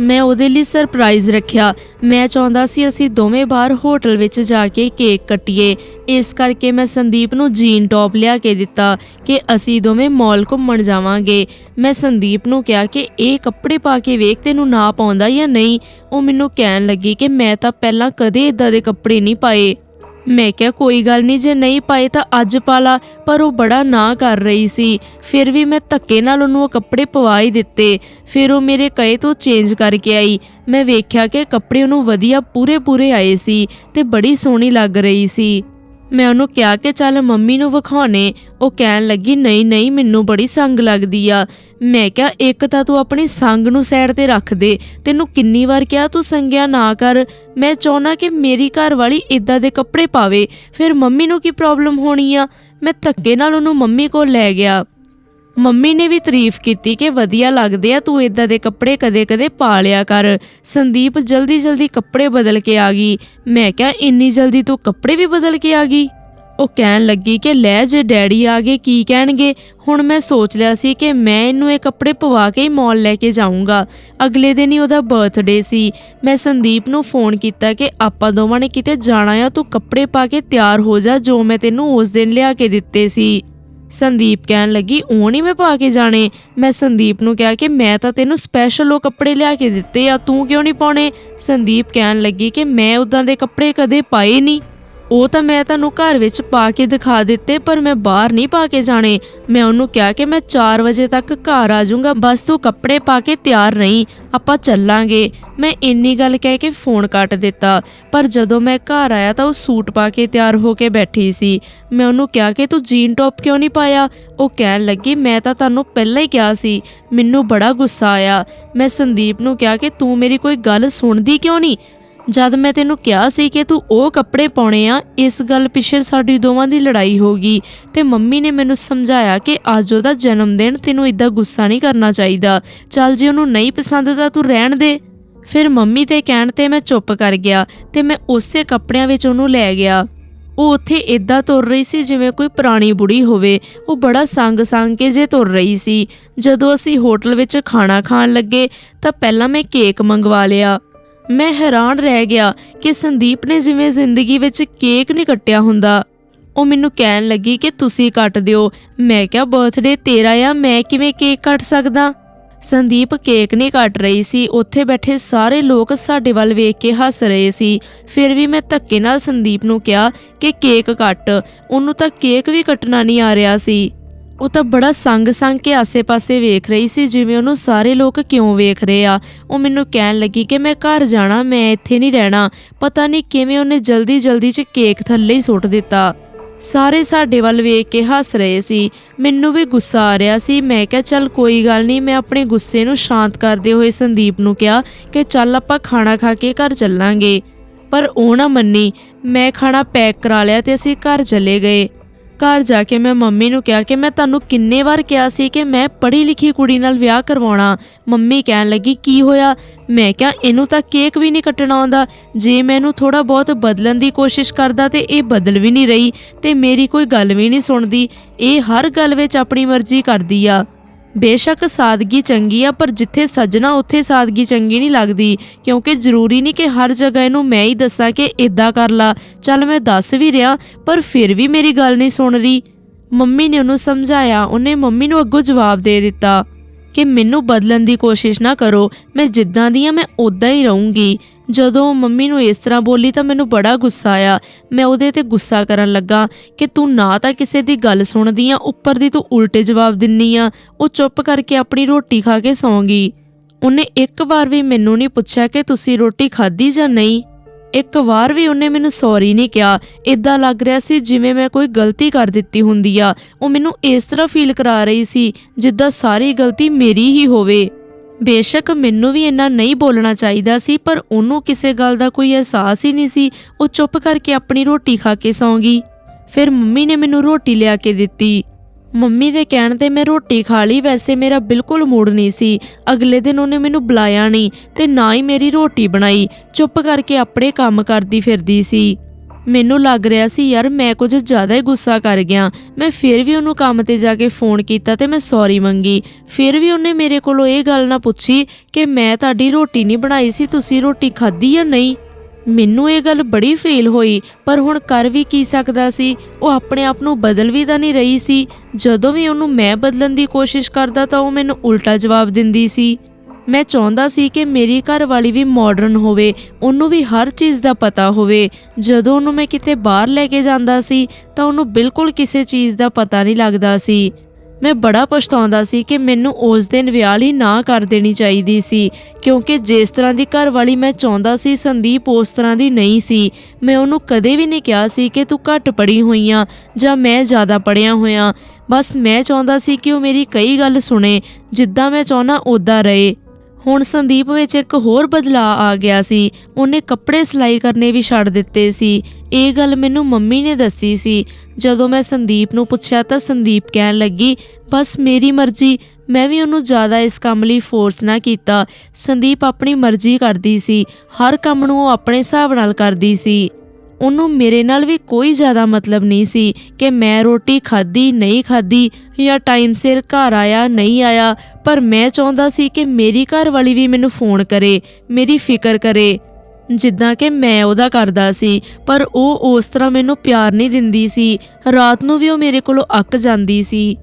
ਮੈਂ ਉਹਦੇ ਲਈ ਸਰਪ੍ਰਾਈਜ਼ ਰੱਖਿਆ। ਮੈਂ ਚਾਹੁੰਦਾ ਸੀ ਅਸੀਂ ਦੋਵੇਂ ਬਾਹਰ ਹੋਟਲ ਵਿੱਚ ਜਾ ਕੇ ਕੇਕ ਕੱਟੀਏ। ਇਸ ਕਰਕੇ ਮੈਂ ਸੰਦੀਪ ਨੂੰ ਜੀਨ ਟੌਪ ਲਿਆ ਕੇ ਦਿੱਤਾ ਕਿ ਅਸੀਂ ਦੋਵੇਂ ਮਾਲ ਘੁੰਮਣ ਜਾਵਾਂਗੇ। ਮੈਂ ਸੰਦੀਪ ਨੂੰ ਕਿਹਾ ਕਿ ਇਹ ਕੱਪੜੇ ਪਾ ਕੇ ਵੇਖ, ਤੈਨੂੰ ਨਾ ਪਾਉਂਦਾ ਜਾਂ ਨਹੀਂ? ਉਹ ਮੈਨੂੰ ਕਹਿਣ ਲੱਗੀ ਕਿ ਮੈਂ ਤਾਂ ਪਹਿਲਾਂ ਕਦੇ ਇਦਾਂ ਦੇ ਕੱਪੜੇ ਨਹੀਂ ਪਾਏ। ਮੈਂ ਕਿਹਾ, ਕੋਈ ਗੱਲ ਨਹੀਂ, ਜੇ ਨਹੀਂ ਪਾਏ ਤਾਂ ਅੱਜ ਪਾ ਲਾ। ਪਰ ਉਹ ਬੜਾ ਨਾ ਕਰ ਰਹੀ ਸੀ। ਫਿਰ ਵੀ ਮੈਂ ਧੱਕੇ ਨਾਲ ਉਹਨੂੰ ਉਹ ਕੱਪੜੇ ਪਵਾ ਹੀ ਦਿੱਤੇ। ਫਿਰ ਉਹ ਮੇਰੇ ਕਹੇ ਤੋਂ ਚੇਂਜ ਕਰਕੇ ਆਈ। ਮੈਂ ਵੇਖਿਆ ਕਿ ਕੱਪੜੇ ਉਹਨੂੰ ਵਧੀਆ ਪੂਰੇ ਪੂਰੇ ਆਏ ਸੀ ਤੇ ਬੜੀ ਸੋਹਣੀ ਲੱਗ ਰਹੀ ਸੀ। ਮੈਂ ਉਹਨੂੰ ਕਿਹਾ ਕਿ ਚੱਲ ਮੰਮੀ ਨੂੰ ਵਿਖਾਉਣੇ। ਉਹ ਕਹਿਣ ਲੱਗੀ, ਨਹੀਂ ਨਹੀਂ, ਮੈਨੂੰ ਬੜੀ ਸੰਗ ਲੱਗਦੀ ਆ। ਮੈਂ ਕਿਹਾ, ਇੱਕ ਤਾਂ ਤੂੰ ਆਪਣੀ ਸੰਗ ਨੂੰ ਸਾਈਡ ਤੇ ਰੱਖ ਦੇ। ਤੈਨੂੰ ਕਿੰਨੀ ਵਾਰ ਕਿਹਾ ਤੂੰ ਸੰਗਿਆ ਨਾ ਕਰ। ਮੈਂ ਚਾਹਣਾ ਕਿ ਮੇਰੀ ਘਰ ਵਾਲੀ ਇਦਾਂ ਦੇ ਕੱਪੜੇ ਪਾਵੇ। ਫਿਰ ਮੰਮੀ ਨੂੰ ਕੀ ਪ੍ਰੋਬਲਮ ਹੋਣੀ ਆ? ਮੈਂ ਧੱਕੇ ਨਾਲ ਉਹਨੂੰ ਮੰਮੀ ਕੋਲ ਲੈ ਗਿਆ। ਮੰਮੀ ਨੇ ਵੀ ਤਾਰੀਫ ਕੀਤੀ ਕਿ ਵਧੀਆ ਲੱਗਦੇ ਆ, ਤੂੰ ਇਦਾਂ ਦੇ ਕੱਪੜੇ ਕਦੇ-ਕਦੇ ਪਾ ਲਿਆ ਕਰ। ਸੰਦੀਪ ਜਲਦੀ-ਜਲਦੀ ਕੱਪੜੇ ਬਦਲ ਕੇ ਆ ਗਈ। ਮੈਂ ਕਿਹਾ, ਇੰਨੀ ਜਲਦੀ ਤੂੰ ਕੱਪੜੇ ਵੀ ਬਦਲ ਕੇ ਆ ਗਈ? ਉਹ ਕਹਿਣ ਲੱਗੀ ਕਿ, ਲੈ ਜੇ ਡੈਡੀ ਆ ਗਏ, ਕੀ ਕਹਿਣਗੇ? ਹੁਣ ਮੈਂ ਸੋਚ ਲਿਆ ਸੀ ਕਿ ਮੈਂ ਇਹਨੂੰ ਇਹ ਕੱਪੜੇ ਪਵਾ ਕੇ ਹੀ ਮਾਲ ਲੈ ਕੇ ਜਾਊਂਗਾ। ਅਗਲੇ ਦਿਨ ਹੀ ਉਹਦਾ ਬਰਥਡੇ ਸੀ। ਮੈਂ ਸੰਦੀਪ ਨੂੰ ਫੋਨ ਕੀਤਾ ਕਿ, ਆਪਾਂ ਦੋਵਾਂ ਨੇ ਕਿਤੇ ਜਾਣਾ ਆ, ਤੂੰ ਕੱਪੜੇ ਪਾ ਕੇ ਤਿਆਰ ਹੋ ਜਾ, ਜੋ ਮੈਂ ਤੈਨੂੰ ਉਸ ਦਿਨ ਲਿਆ ਕੇ ਦਿੱਤੇ ਸੀ। ਸੰਦੀਪ ਕਹਿਣ ਲੱਗੀ, ਉਹ ਨਹੀਂ ਮੈਂ ਪਾ ਕੇ ਜਾਣੇ। ਮੈਂ ਸੰਦੀਪ ਨੂੰ ਕਿਹਾ ਕਿ ਮੈਂ ਤਾਂ ਤੈਨੂੰ ਸਪੈਸ਼ਲ ਉਹ ਕੱਪੜੇ ਲਿਆ ਕੇ ਦਿੱਤੇ ਆ, ਤੂੰ ਕਿਉਂ ਨਹੀਂ ਪਾਉਣੇ? ਸੰਦੀਪ ਕਹਿਣ ਲੱਗੀ ਕਿ ਮੈਂ ਉਦਾਂ ਦੇ ਕੱਪੜੇ ਕਦੇ ਪਾਏ ਨਹੀਂ ਉਹ ਤਾਂ ਮੈਂ ਤੁਹਾਨੂੰ ਘਰ ਵਿੱਚ ਪਾ ਕੇ ਦਿਖਾ ਦਿੱਤੇ, ਪਰ ਮੈਂ ਬਾਹਰ ਨਹੀਂ ਪਾ ਕੇ ਜਾਣੇ। ਮੈਂ ਉਹਨੂੰ ਕਿਹਾ ਕਿ ਮੈਂ 4 ਵਜੇ ਤੱਕ ਘਰ ਆ ਜਾਊਂਗਾ, ਬਸ ਤੂੰ ਕੱਪੜੇ ਪਾ ਕੇ ਤਿਆਰ ਰਹੀਂ, ਆਪਾਂ ਚੱਲਾਂਗੇ। ਮੈਂ ਇੰਨੀ ਗੱਲ ਕਹਿ ਕੇ ਫੋਨ ਕੱਟ ਦਿੱਤਾ, ਪਰ ਜਦੋਂ ਮੈਂ ਘਰ ਆਇਆ ਤਾਂ ਉਹ ਸੂਟ ਪਾ ਕੇ ਤਿਆਰ ਹੋ ਕੇ ਬੈਠੀ ਸੀ। ਮੈਂ ਉਹਨੂੰ ਕਿਹਾ ਕਿ ਤੂੰ ਜੀਨ ਟੌਪ ਕਿਉਂ ਨਹੀਂ ਪਾਇਆ? ਉਹ ਕਹਿਣ ਲੱਗੀ, ਮੈਂ ਤਾਂ ਤੁਹਾਨੂੰ ਪਹਿਲਾਂ ਹੀ ਕਿਹਾ ਸੀ, ਮੈਨੂੰ ਬੜਾ ਗੁੱਸਾ ਆਇਆ। ਮੈਂ ਸੰਦੀਪ ਨੂੰ ਕਿਹਾ ਕਿ ਤੂੰ ਮੇਰੀ ਕੋਈ ਗੱਲ ਸੁਣਦੀ ਕਿਉਂ ਨਹੀਂ? ਜਦ ਮੈਂ ਤੈਨੂੰ ਕਿਹਾ ਸੀ ਕਿ ਤੂੰ ਉਹ ਕੱਪੜੇ ਪਾਉਣੇ ਆ, ਇਸ ਗੱਲ ਪਿੱਛੇ ਸਾਡੀ ਦੋਵਾਂ ਦੀ ਲੜਾਈ ਹੋ ਗਈ ਤੇ ਮੰਮੀ ਨੇ ਮੈਨੂੰ ਸਮਝਾਇਆ ਕਿ ਅੱਜ ਉਹਦਾ ਜਨਮ ਦਿਨ, ਤੈਨੂੰ ਇਦਾਂ ਗੁੱਸਾ ਨਹੀਂ ਕਰਨਾ ਚਾਹੀਦਾ। ਚੱਲ ਜੇ ਉਹਨੂੰ ਨਹੀਂ ਪਸੰਦ ਤਾਂ ਤੂੰ ਰਹਿਣ ਦੇ। ਫਿਰ ਮੰਮੀ ਤੇ ਕਹਿਣ ਤੇ ਮੈਂ ਚੁੱਪ ਕਰ ਗਿਆ ਤੇ ਮੈਂ ਉਸੇ ਕੱਪੜਿਆਂ ਵਿੱਚ ਉਹਨੂੰ ਲੈ ਗਿਆ। ਉਹ ਉੱਥੇ ਇਦਾਂ ਤੁਰ ਰਹੀ ਸੀ ਜਿਵੇਂ ਕੋਈ ਪੁਰਾਣੀ ਬੁੜੀ ਹੋਵੇ। ਉਹ ਬੜਾ ਸੰਗ-ਸੰਗ ਕੇ ਜੇ ਤੁਰ ਰਹੀ ਸੀ। ਜਦੋਂ ਅਸੀਂ ਹੋਟਲ ਵਿੱਚ ਖਾਣਾ ਖਾਣ ਲੱਗੇ ਤਾਂ ਪਹਿਲਾਂ ਮੈਂ ਕੇਕ ਮੰਗਵਾ ਲਿਆ। ਮੈਂ ਹੈਰਾਨ ਰਹਿ ਗਿਆ ਕਿ ਸੰਦੀਪ ਨੇ ਜਿਵੇਂ ਜ਼ਿੰਦਗੀ ਵਿੱਚ ਕੇਕ ਨਹੀਂ ਕੱਟਿਆ ਹੁੰਦਾ। ਉਹ ਮੈਨੂੰ ਕਹਿਣ ਲੱਗੀ ਕਿ ਤੁਸੀਂ ਕੱਟ ਦਿਓ। ਮੈਂ ਕਿਹਾ ਬਰਥਡੇ ਤੇਰਾ ਆ, ਮੈਂ ਕਿਵੇਂ ਕੇਕ ਕੱਟ ਸਕਦਾ? ਸੰਦੀਪ ਕੇਕ ਨਹੀਂ ਕੱਟ ਰਹੀ ਸੀ। ਉੱਥੇ ਬੈਠੇ ਸਾਰੇ ਲੋਕ ਸਾਡੇ ਵੱਲ ਵੇਖ ਕੇ ਹੱਸ ਰਹੇ ਸੀ। ਫਿਰ ਵੀ ਮੈਂ ਧੱਕੇ ਨਾਲ ਸੰਦੀਪ ਨੂੰ ਕਿਹਾ ਕਿ ਕੇਕ ਕੱਟ। ਉਹਨੂੰ ਤਾਂ ਕੇਕ ਵੀ ਕੱਟਣਾ ਨਹੀਂ ਆ ਰਿਹਾ ਸੀ। ਉਹ ਤਾਂ ਬੜਾ ਸੰਗ-ਸੰਗ ਕੇ ਆਸੇ-ਪਾਸੇ ਵੇਖ ਰਹੀ ਸੀ, ਜਿਵੇਂ ਉਹਨੂੰ ਸਾਰੇ ਲੋਕ ਕਿਉਂ ਵੇਖ ਰਹੇ ਆ। ਉਹ ਮੈਨੂੰ ਕਹਿਣ ਲੱਗੀ ਕਿ ਮੈਂ ਘਰ ਜਾਣਾ, ਮੈਂ ਇੱਥੇ ਨਹੀਂ ਰਹਿਣਾ। ਪਤਾ ਨਹੀਂ ਕਿਵੇਂ ਉਹਨੇ ਜਲਦੀ-ਜਲਦੀ 'ਚ ਕੇਕ ਥੱਲੇ ਹੀ ਸੁੱਟ ਦਿੱਤਾ। ਸਾਰੇ ਸਾਡੇ ਵੱਲ ਵੇਖ ਕੇ ਹੱਸ ਰਹੇ ਸੀ। ਮੈਨੂੰ ਵੀ ਗੁੱਸਾ ਆ ਰਿਹਾ ਸੀ। ਮੈਂ ਕਿਹਾ, ਚੱਲ ਕੋਈ ਗੱਲ ਨਹੀਂ, ਮੈਂ ਆਪਣੇ ਗੁੱਸੇ ਨੂੰ ਸ਼ਾਂਤ ਕਰਦੇ ਹੋਏ ਸੰਦੀਪ ਨੂੰ ਕਿਹਾ ਕਿ ਚੱਲ ਆਪਾਂ ਖਾਣਾ ਖਾ ਕੇ ਘਰ ਚੱਲਾਂਗੇ। ਪਰ ਉਹ ਨਾ ਮੰਨੀ। ਮੈਂ ਖਾਣਾ ਪੈਕ ਕਰਾ ਲਿਆ ਤੇ ਅਸੀਂ ਘਰ ਚਲੇ ਗਏ। ਘਰ ਜਾ ਕੇ ਮੈਂ ਮੰਮੀ ਨੂੰ ਕਿਹਾ ਕਿ ਮੈਂ ਤੁਹਾਨੂੰ ਕਿੰਨੇ ਵਾਰ ਕਿਹਾ ਸੀ ਕਿ ਮੈਂ ਪੜ੍ਹੀ ਲਿਖੀ ਕੁੜੀ ਨਾਲ ਵਿਆਹ ਕਰਵਾਉਣਾ। ਮੰਮੀ ਕਹਿਣ ਲੱਗੀ, ਕੀ ਹੋਇਆ? ਮੈਂ ਕਿਹਾ, ਇਹਨੂੰ ਤਾਂ ਕੇਕ ਵੀ ਨਹੀਂ ਕੱਟਣਾ ਆਉਂਦਾ। ਜੇ ਮੈਨੂੰ ਥੋੜਾ ਬਹੁਤ ਬਦਲਣ ਦੀ ਕੋਸ਼ਿਸ਼ ਕਰਦਾ ਤੇ ਇਹ ਬਦਲ ਵੀ ਨਹੀਂ ਰਹੀ ਤੇ ਮੇਰੀ ਕੋਈ ਗੱਲ ਵੀ ਨਹੀਂ ਸੁਣਦੀ। ਇਹ ਹਰ ਗੱਲ ਵਿੱਚ ਆਪਣੀ ਮਰਜ਼ੀ ਕਰਦੀ ਆ। ਬੇਸ਼ੱਕ ਸਾਦਗੀ ਚੰਗੀ ਆ, ਪਰ ਜਿੱਥੇ ਸੱਜਣਾ, ਉੱਥੇ ਸਾਦਗੀ ਚੰਗੀ ਨਹੀਂ ਲੱਗਦੀ। ਕਿਉਂਕਿ ਜ਼ਰੂਰੀ ਨਹੀਂ ਕਿ ਹਰ ਜਗ੍ਹਾ ਇਹਨੂੰ ਮੈਂ ਹੀ ਦੱਸਾਂ ਕਿ ਇਦਾਂ ਕਰ ਲਾ। ਚੱਲ ਮੈਂ ਦੱਸ ਵੀ ਰਿਹਾ, ਪਰ ਫਿਰ ਵੀ ਮੇਰੀ ਗੱਲ ਨਹੀਂ ਸੁਣ ਰਹੀ। ਮੰਮੀ ਨੇ ਉਹਨੂੰ ਸਮਝਾਇਆ। ਉਹਨੇ ਮੰਮੀ ਨੂੰ ਅੱਗੋਂ ਜਵਾਬ ਦੇ ਦਿੱਤਾ ਕਿ ਮੈਨੂੰ ਬਦਲਣ ਦੀ ਕੋਸ਼ਿਸ਼ ਨਾ ਕਰੋ। ਮੈਂ ਜਿੱਦਾਂ ਦੀ ਆ, ਮੈਂ ਉਦਾਂ ਹੀ ਰਹੂੰਗੀ। ਜਦੋਂ ਮੰਮੀ ਨੂੰ ਇਸ ਤਰ੍ਹਾਂ ਬੋਲੀ ਤਾਂ ਮੈਨੂੰ ਬੜਾ ਗੁੱਸਾ ਆਇਆ। ਮੈਂ ਉਹਦੇ ਤੇ ਗੁੱਸਾ ਕਰਨ ਲੱਗਾ ਕਿ ਤੂੰ ਨਾ ਤਾਂ ਕਿਸੇ ਦੀ ਗੱਲ ਸੁਣਦੀ ਆ, ਉੱਪਰ ਦੀ ਤੂੰ ਉਲਟੇ ਜਵਾਬ ਦਿੰਨੀ ਆ, ਉਹ ਚੁੱਪ ਕਰਕੇ ਆਪਣੀ ਰੋਟੀ ਖਾ ਕੇ ਸੌਂ ਗਈ ਉਹਨੇ ਇੱਕ ਵਾਰ ਵੀ ਮੈਨੂੰ ਨਹੀਂ ਪੁੱਛਿਆ ਕਿ ਤੁਸੀਂ ਰੋਟੀ ਖਾਧੀ ਜਾਂ ਨਹੀਂ। ਇੱਕ ਵਾਰ ਵੀ ਉਹਨੇ ਮੈਨੂੰ ਸੌਰੀ ਨਹੀਂ ਕਿਹਾ। ਇਦਾਂ ਲੱਗ ਰਿਹਾ ਸੀ ਜਿਵੇਂ ਮੈਂ ਕੋਈ ਗਲਤੀ ਕਰ ਦਿੱਤੀ ਹੁੰਦੀ ਆ। ਉਹ ਮੈਨੂੰ ਇਸ ਤਰ੍ਹਾਂ ਫੀਲ ਕਰਾ ਰਹੀ ਸੀ ਜਿੱਦਾਂ ਸਾਰੀ ਗਲਤੀ ਮੇਰੀ ਹੀ ਹੋਵੇ। ਬੇਸ਼ੱਕ ਮੈਨੂੰ ਵੀ ਇੰਨਾ ਨਹੀਂ ਬੋਲਣਾ ਚਾਹੀਦਾ ਸੀ, ਪਰ ਉਹਨੂੰ ਕਿਸੇ ਗੱਲ ਦਾ ਕੋਈ ਅਹਿਸਾਸ ਹੀ ਨਹੀਂ ਸੀ। ਉਹ ਚੁੱਪ ਕਰਕੇ ਆਪਣੀ ਰੋਟੀ ਖਾ ਕੇ ਸੌਂ ਗਈ ਫਿਰ ਮੰਮੀ ਨੇ ਮੈਨੂੰ ਰੋਟੀ ਲਿਆ ਕੇ ਦਿੱਤੀ। ਮੰਮੀ ਦੇ ਕਹਿਣ ਤੇ ਮੈਂ ਰੋਟੀ ਖਾ ਲਈ, ਵੈਸੇ ਮੇਰਾ ਬਿਲਕੁਲ ਮੂਡ ਨਹੀਂ ਸੀ। ਅਗਲੇ ਦਿਨ ਉਹਨੇ ਮੈਨੂੰ ਬੁਲਾਇਆ ਨਹੀਂ ਤੇ ਨਾ ਹੀ ਮੇਰੀ ਰੋਟੀ ਬਣਾਈ। ਚੁੱਪ ਕਰਕੇ ਆਪਣੇ ਕੰਮ ਕਰਦੀ ਫਿਰਦੀ ਸੀ। ਮੈਨੂੰ ਲੱਗ ਰਿਹਾ ਸੀ, ਯਾਰ ਮੈਂ ਕੁਝ ਜ਼ਿਆਦਾ ਹੀ ਗੁੱਸਾ ਕਰ ਗਿਆ। ਮੈਂ ਫਿਰ ਵੀ ਉਹਨੂੰ ਕੰਮ ਤੇ ਜਾ ਕੇ ਫੋਨ ਕੀਤਾ ਤੇ ਮੈਂ ਸੌਰੀ ਮੰਗੀ। ਫਿਰ ਵੀ ਉਹਨੇ ਮੇਰੇ ਕੋਲੋਂ ਇਹ ਗੱਲ ਨਾ ਪੁੱਛੀ ਕਿ ਮੈਂ ਤੁਹਾਡੀ ਰੋਟੀ ਨਹੀਂ ਬਣਾਈ ਸੀ, ਤੁਸੀਂ ਰੋਟੀ ਖਾਧੀ ਜਾਂ ਨਹੀਂ? ਮੈਨੂੰ ਇਹ ਗੱਲ ਬੜੀ ਫੀਲ ਹੋਈ, ਪਰ ਹੁਣ ਕਰ ਵੀ ਕੀ ਸਕਦਾ ਸੀ? ਉਹ ਆਪਣੇ ਆਪ ਨੂੰ ਬਦਲ ਵੀ ਤਾਂ ਨਹੀਂ ਰਹੀ ਸੀ। ਜਦੋਂ ਵੀ ਉਹਨੂੰ ਮੈਂ ਬਦਲਣ ਦੀ ਕੋਸ਼ਿਸ਼ ਕਰਦਾ ਤਾਂ ਉਹ ਮੈਨੂੰ ਉਲਟਾ ਜਵਾਬ ਦਿੰਦੀ ਸੀ। ਮੈਂ ਚਾਹੁੰਦਾ ਸੀ ਕਿ ਮੇਰੀ ਘਰ ਵਾਲੀ ਵੀ ਮਾਡਰਨ ਹੋਵੇ, ਉਹਨੂੰ ਵੀ ਹਰ ਚੀਜ਼ ਦਾ ਪਤਾ ਹੋਵੇ। ਜਦੋਂ ਉਹਨੂੰ ਮੈਂ ਕਿਤੇ ਬਾਹਰ ਲੈ ਕੇ ਜਾਂਦਾ ਸੀ, ਤਾਂ ਉਹਨੂੰ ਬਿਲਕੁਲ ਕਿਸੇ ਚੀਜ਼ ਦਾ ਪਤਾ ਨਹੀਂ ਲੱਗਦਾ ਸੀ। ਮੈਂ ਬੜਾ ਪਛਤਾਉਂਦਾ ਸੀ ਕਿ ਮੈਨੂੰ ਉਸ ਦਿਨ ਵਿਆਹ ਲਈ ਨਾ ਕਰ ਦੇਣੀ ਚਾਹੀਦੀ ਸੀ, ਕਿਉਂਕਿ ਜਿਸ ਤਰ੍ਹਾਂ ਦੀ ਘਰ ਵਾਲੀ ਮੈਂ ਚਾਹੁੰਦਾ ਸੀ, ਸੰਦੀਪ ਉਸ ਤਰ੍ਹਾਂ ਦੀ ਨਹੀਂ ਸੀ। ਮੈਂ ਉਹਨੂੰ ਕਦੇ ਵੀ ਨਹੀਂ ਕਿਹਾ ਸੀ ਕਿ ਤੂੰ ਘੱਟ ਪੜੀ ਹੋਈ ਆ ਜਾਂ ਮੈਂ ਜ਼ਿਆਦਾ ਪੜਿਆ ਹੋਇਆ। ਬਸ ਮੈਂ ਚਾਹੁੰਦਾ ਸੀ ਕਿ ਉਹ ਮੇਰੀ ਕਈ ਗੱਲ ਸੁਣੇ, ਜਿੱਦਾਂ ਮੈਂ ਚਾਹੁੰਦਾ ਉਦਾਂ ਰਹੇ। ਹੁਣ ਸੰਦੀਪ ਵਿੱਚ ਇੱਕ ਹੋਰ ਬਦਲਾਅ ਆ ਗਿਆ ਸੀ। ਉਹਨੇ ਕੱਪੜੇ ਸਿਲਾਈ ਕਰਨੇ ਵੀ ਛੱਡ ਦਿੱਤੇ ਸੀ। ਇਹ ਗੱਲ ਮੈਨੂੰ ਮੰਮੀ ਨੇ ਦੱਸੀ ਸੀ। ਜਦੋਂ ਮੈਂ ਸੰਦੀਪ ਨੂੰ ਪੁੱਛਿਆ ਤਾਂ ਸੰਦੀਪ ਕਹਿਣ ਲੱਗੀ, ਬਸ ਮੇਰੀ ਮਰਜ਼ੀ, ਮੈਂ ਵੀ ਉਹਨੂੰ ਜ਼ਿਆਦਾ ਇਸ ਕੰਮ ਲਈ ਫੋਰਸ ਨਾ ਕੀਤਾ। ਸੰਦੀਪ ਆਪਣੀ ਮਰਜ਼ੀ ਕਰਦੀ ਸੀ। ਹਰ ਕੰਮ ਨੂੰ ਉਹ ਆਪਣੇ ਹਿਸਾਬ ਨਾਲ ਕਰਦੀ ਸੀ। ਉਹਨੂੰ ਮੇਰੇ ਨਾਲ ਵੀ ਕੋਈ ਜ਼ਿਆਦਾ ਮਤਲਬ ਨਹੀਂ ਸੀ ਕਿ ਮੈਂ ਰੋਟੀ ਖਾਧੀ, ਨਹੀਂ ਖਾਧੀ ਜਾਂ ਟਾਈਮ ਸਿਰ ਘਰ ਆਇਆ, ਨਹੀਂ ਆਇਆ। ਪਰ ਮੈਂ ਚਾਹੁੰਦਾ ਸੀ ਕਿ ਮੇਰੀ ਘਰ ਵਾਲੀ ਵੀ ਮੈਨੂੰ ਫੋਨ ਕਰੇ, ਮੇਰੀ ਫਿਕਰ ਕਰੇ। ਜਿੱਦਾਂ ਕਿ ਮੈਂ ਉਹਦਾ ਕਰਦਾ ਸੀ, ਪਰ ਉਹ ਉਸ ਤਰ੍ਹਾਂ ਮੈਨੂੰ ਪਿਆਰ ਨਹੀਂ ਦਿੰਦੀ ਸੀ। ਰਾਤ ਨੂੰ ਵੀ ਉਹ ਮੇਰੇ ਕੋਲੋਂ ਅੱਕ ਜਾਂਦੀ ਸੀ।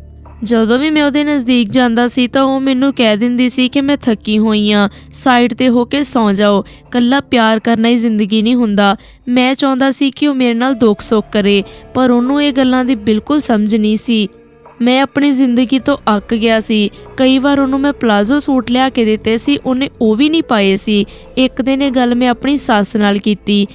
ਜਦੋਂ ਵੀ ਮੈਂ ਉਹਦੇ ਨਜ਼ਦੀਕ ਜਾਂਦਾ ਸੀ ਤਾਂ ਉਹ ਮੈਨੂੰ ਕਹਿ ਦਿੰਦੀ ਸੀ ਕਿ ਮੈਂ ਥੱਕੀ ਹੋਈ ਆ ਸਾਈਡ ਤੇ ਹੋ ਕੇ ਸੌਂ ਜਾਓ ਕੱਲਾ ਪਿਆਰ ਕਰਨਾ ਹੀ ਜ਼ਿੰਦਗੀ ਨਹੀਂ ਹੁੰਦਾ। ਮੈਂ ਚਾਹੁੰਦਾ ਸੀ ਕਿ ਉਹ ਮੇਰੇ ਨਾਲ ਦੁੱਖ ਸੁੱਖ ਕਰੇ, ਪਰ ਉਹਨੂੰ ਇਹ ਗੱਲਾਂ ਦੀ ਬਿਲਕੁਲ ਸਮਝ ਨਹੀਂ ਸੀ। ਮੈਂ ਆਪਣੀ ਜ਼ਿੰਦਗੀ ਤੋਂ ਅੱਕ ਗਿਆ ਸੀ। ਕਈ ਵਾਰ ਉਹਨੂੰ ਮੈਂ ਪਲਾਜ਼ੋ ਸੂਟ ਲਿਆ ਕੇ ਦਿੱਤੇ ਸੀ, ਉਹਨੇ ਉਹ ਵੀ ਨਹੀਂ ਪਾਏ ਸੀ। ਇੱਕ ਦਿਨ ਇਹ ਗੱਲ ਮੈਂ ਆਪਣੀ ਸੱਸ ਨਾਲ ਕੀਤੀ।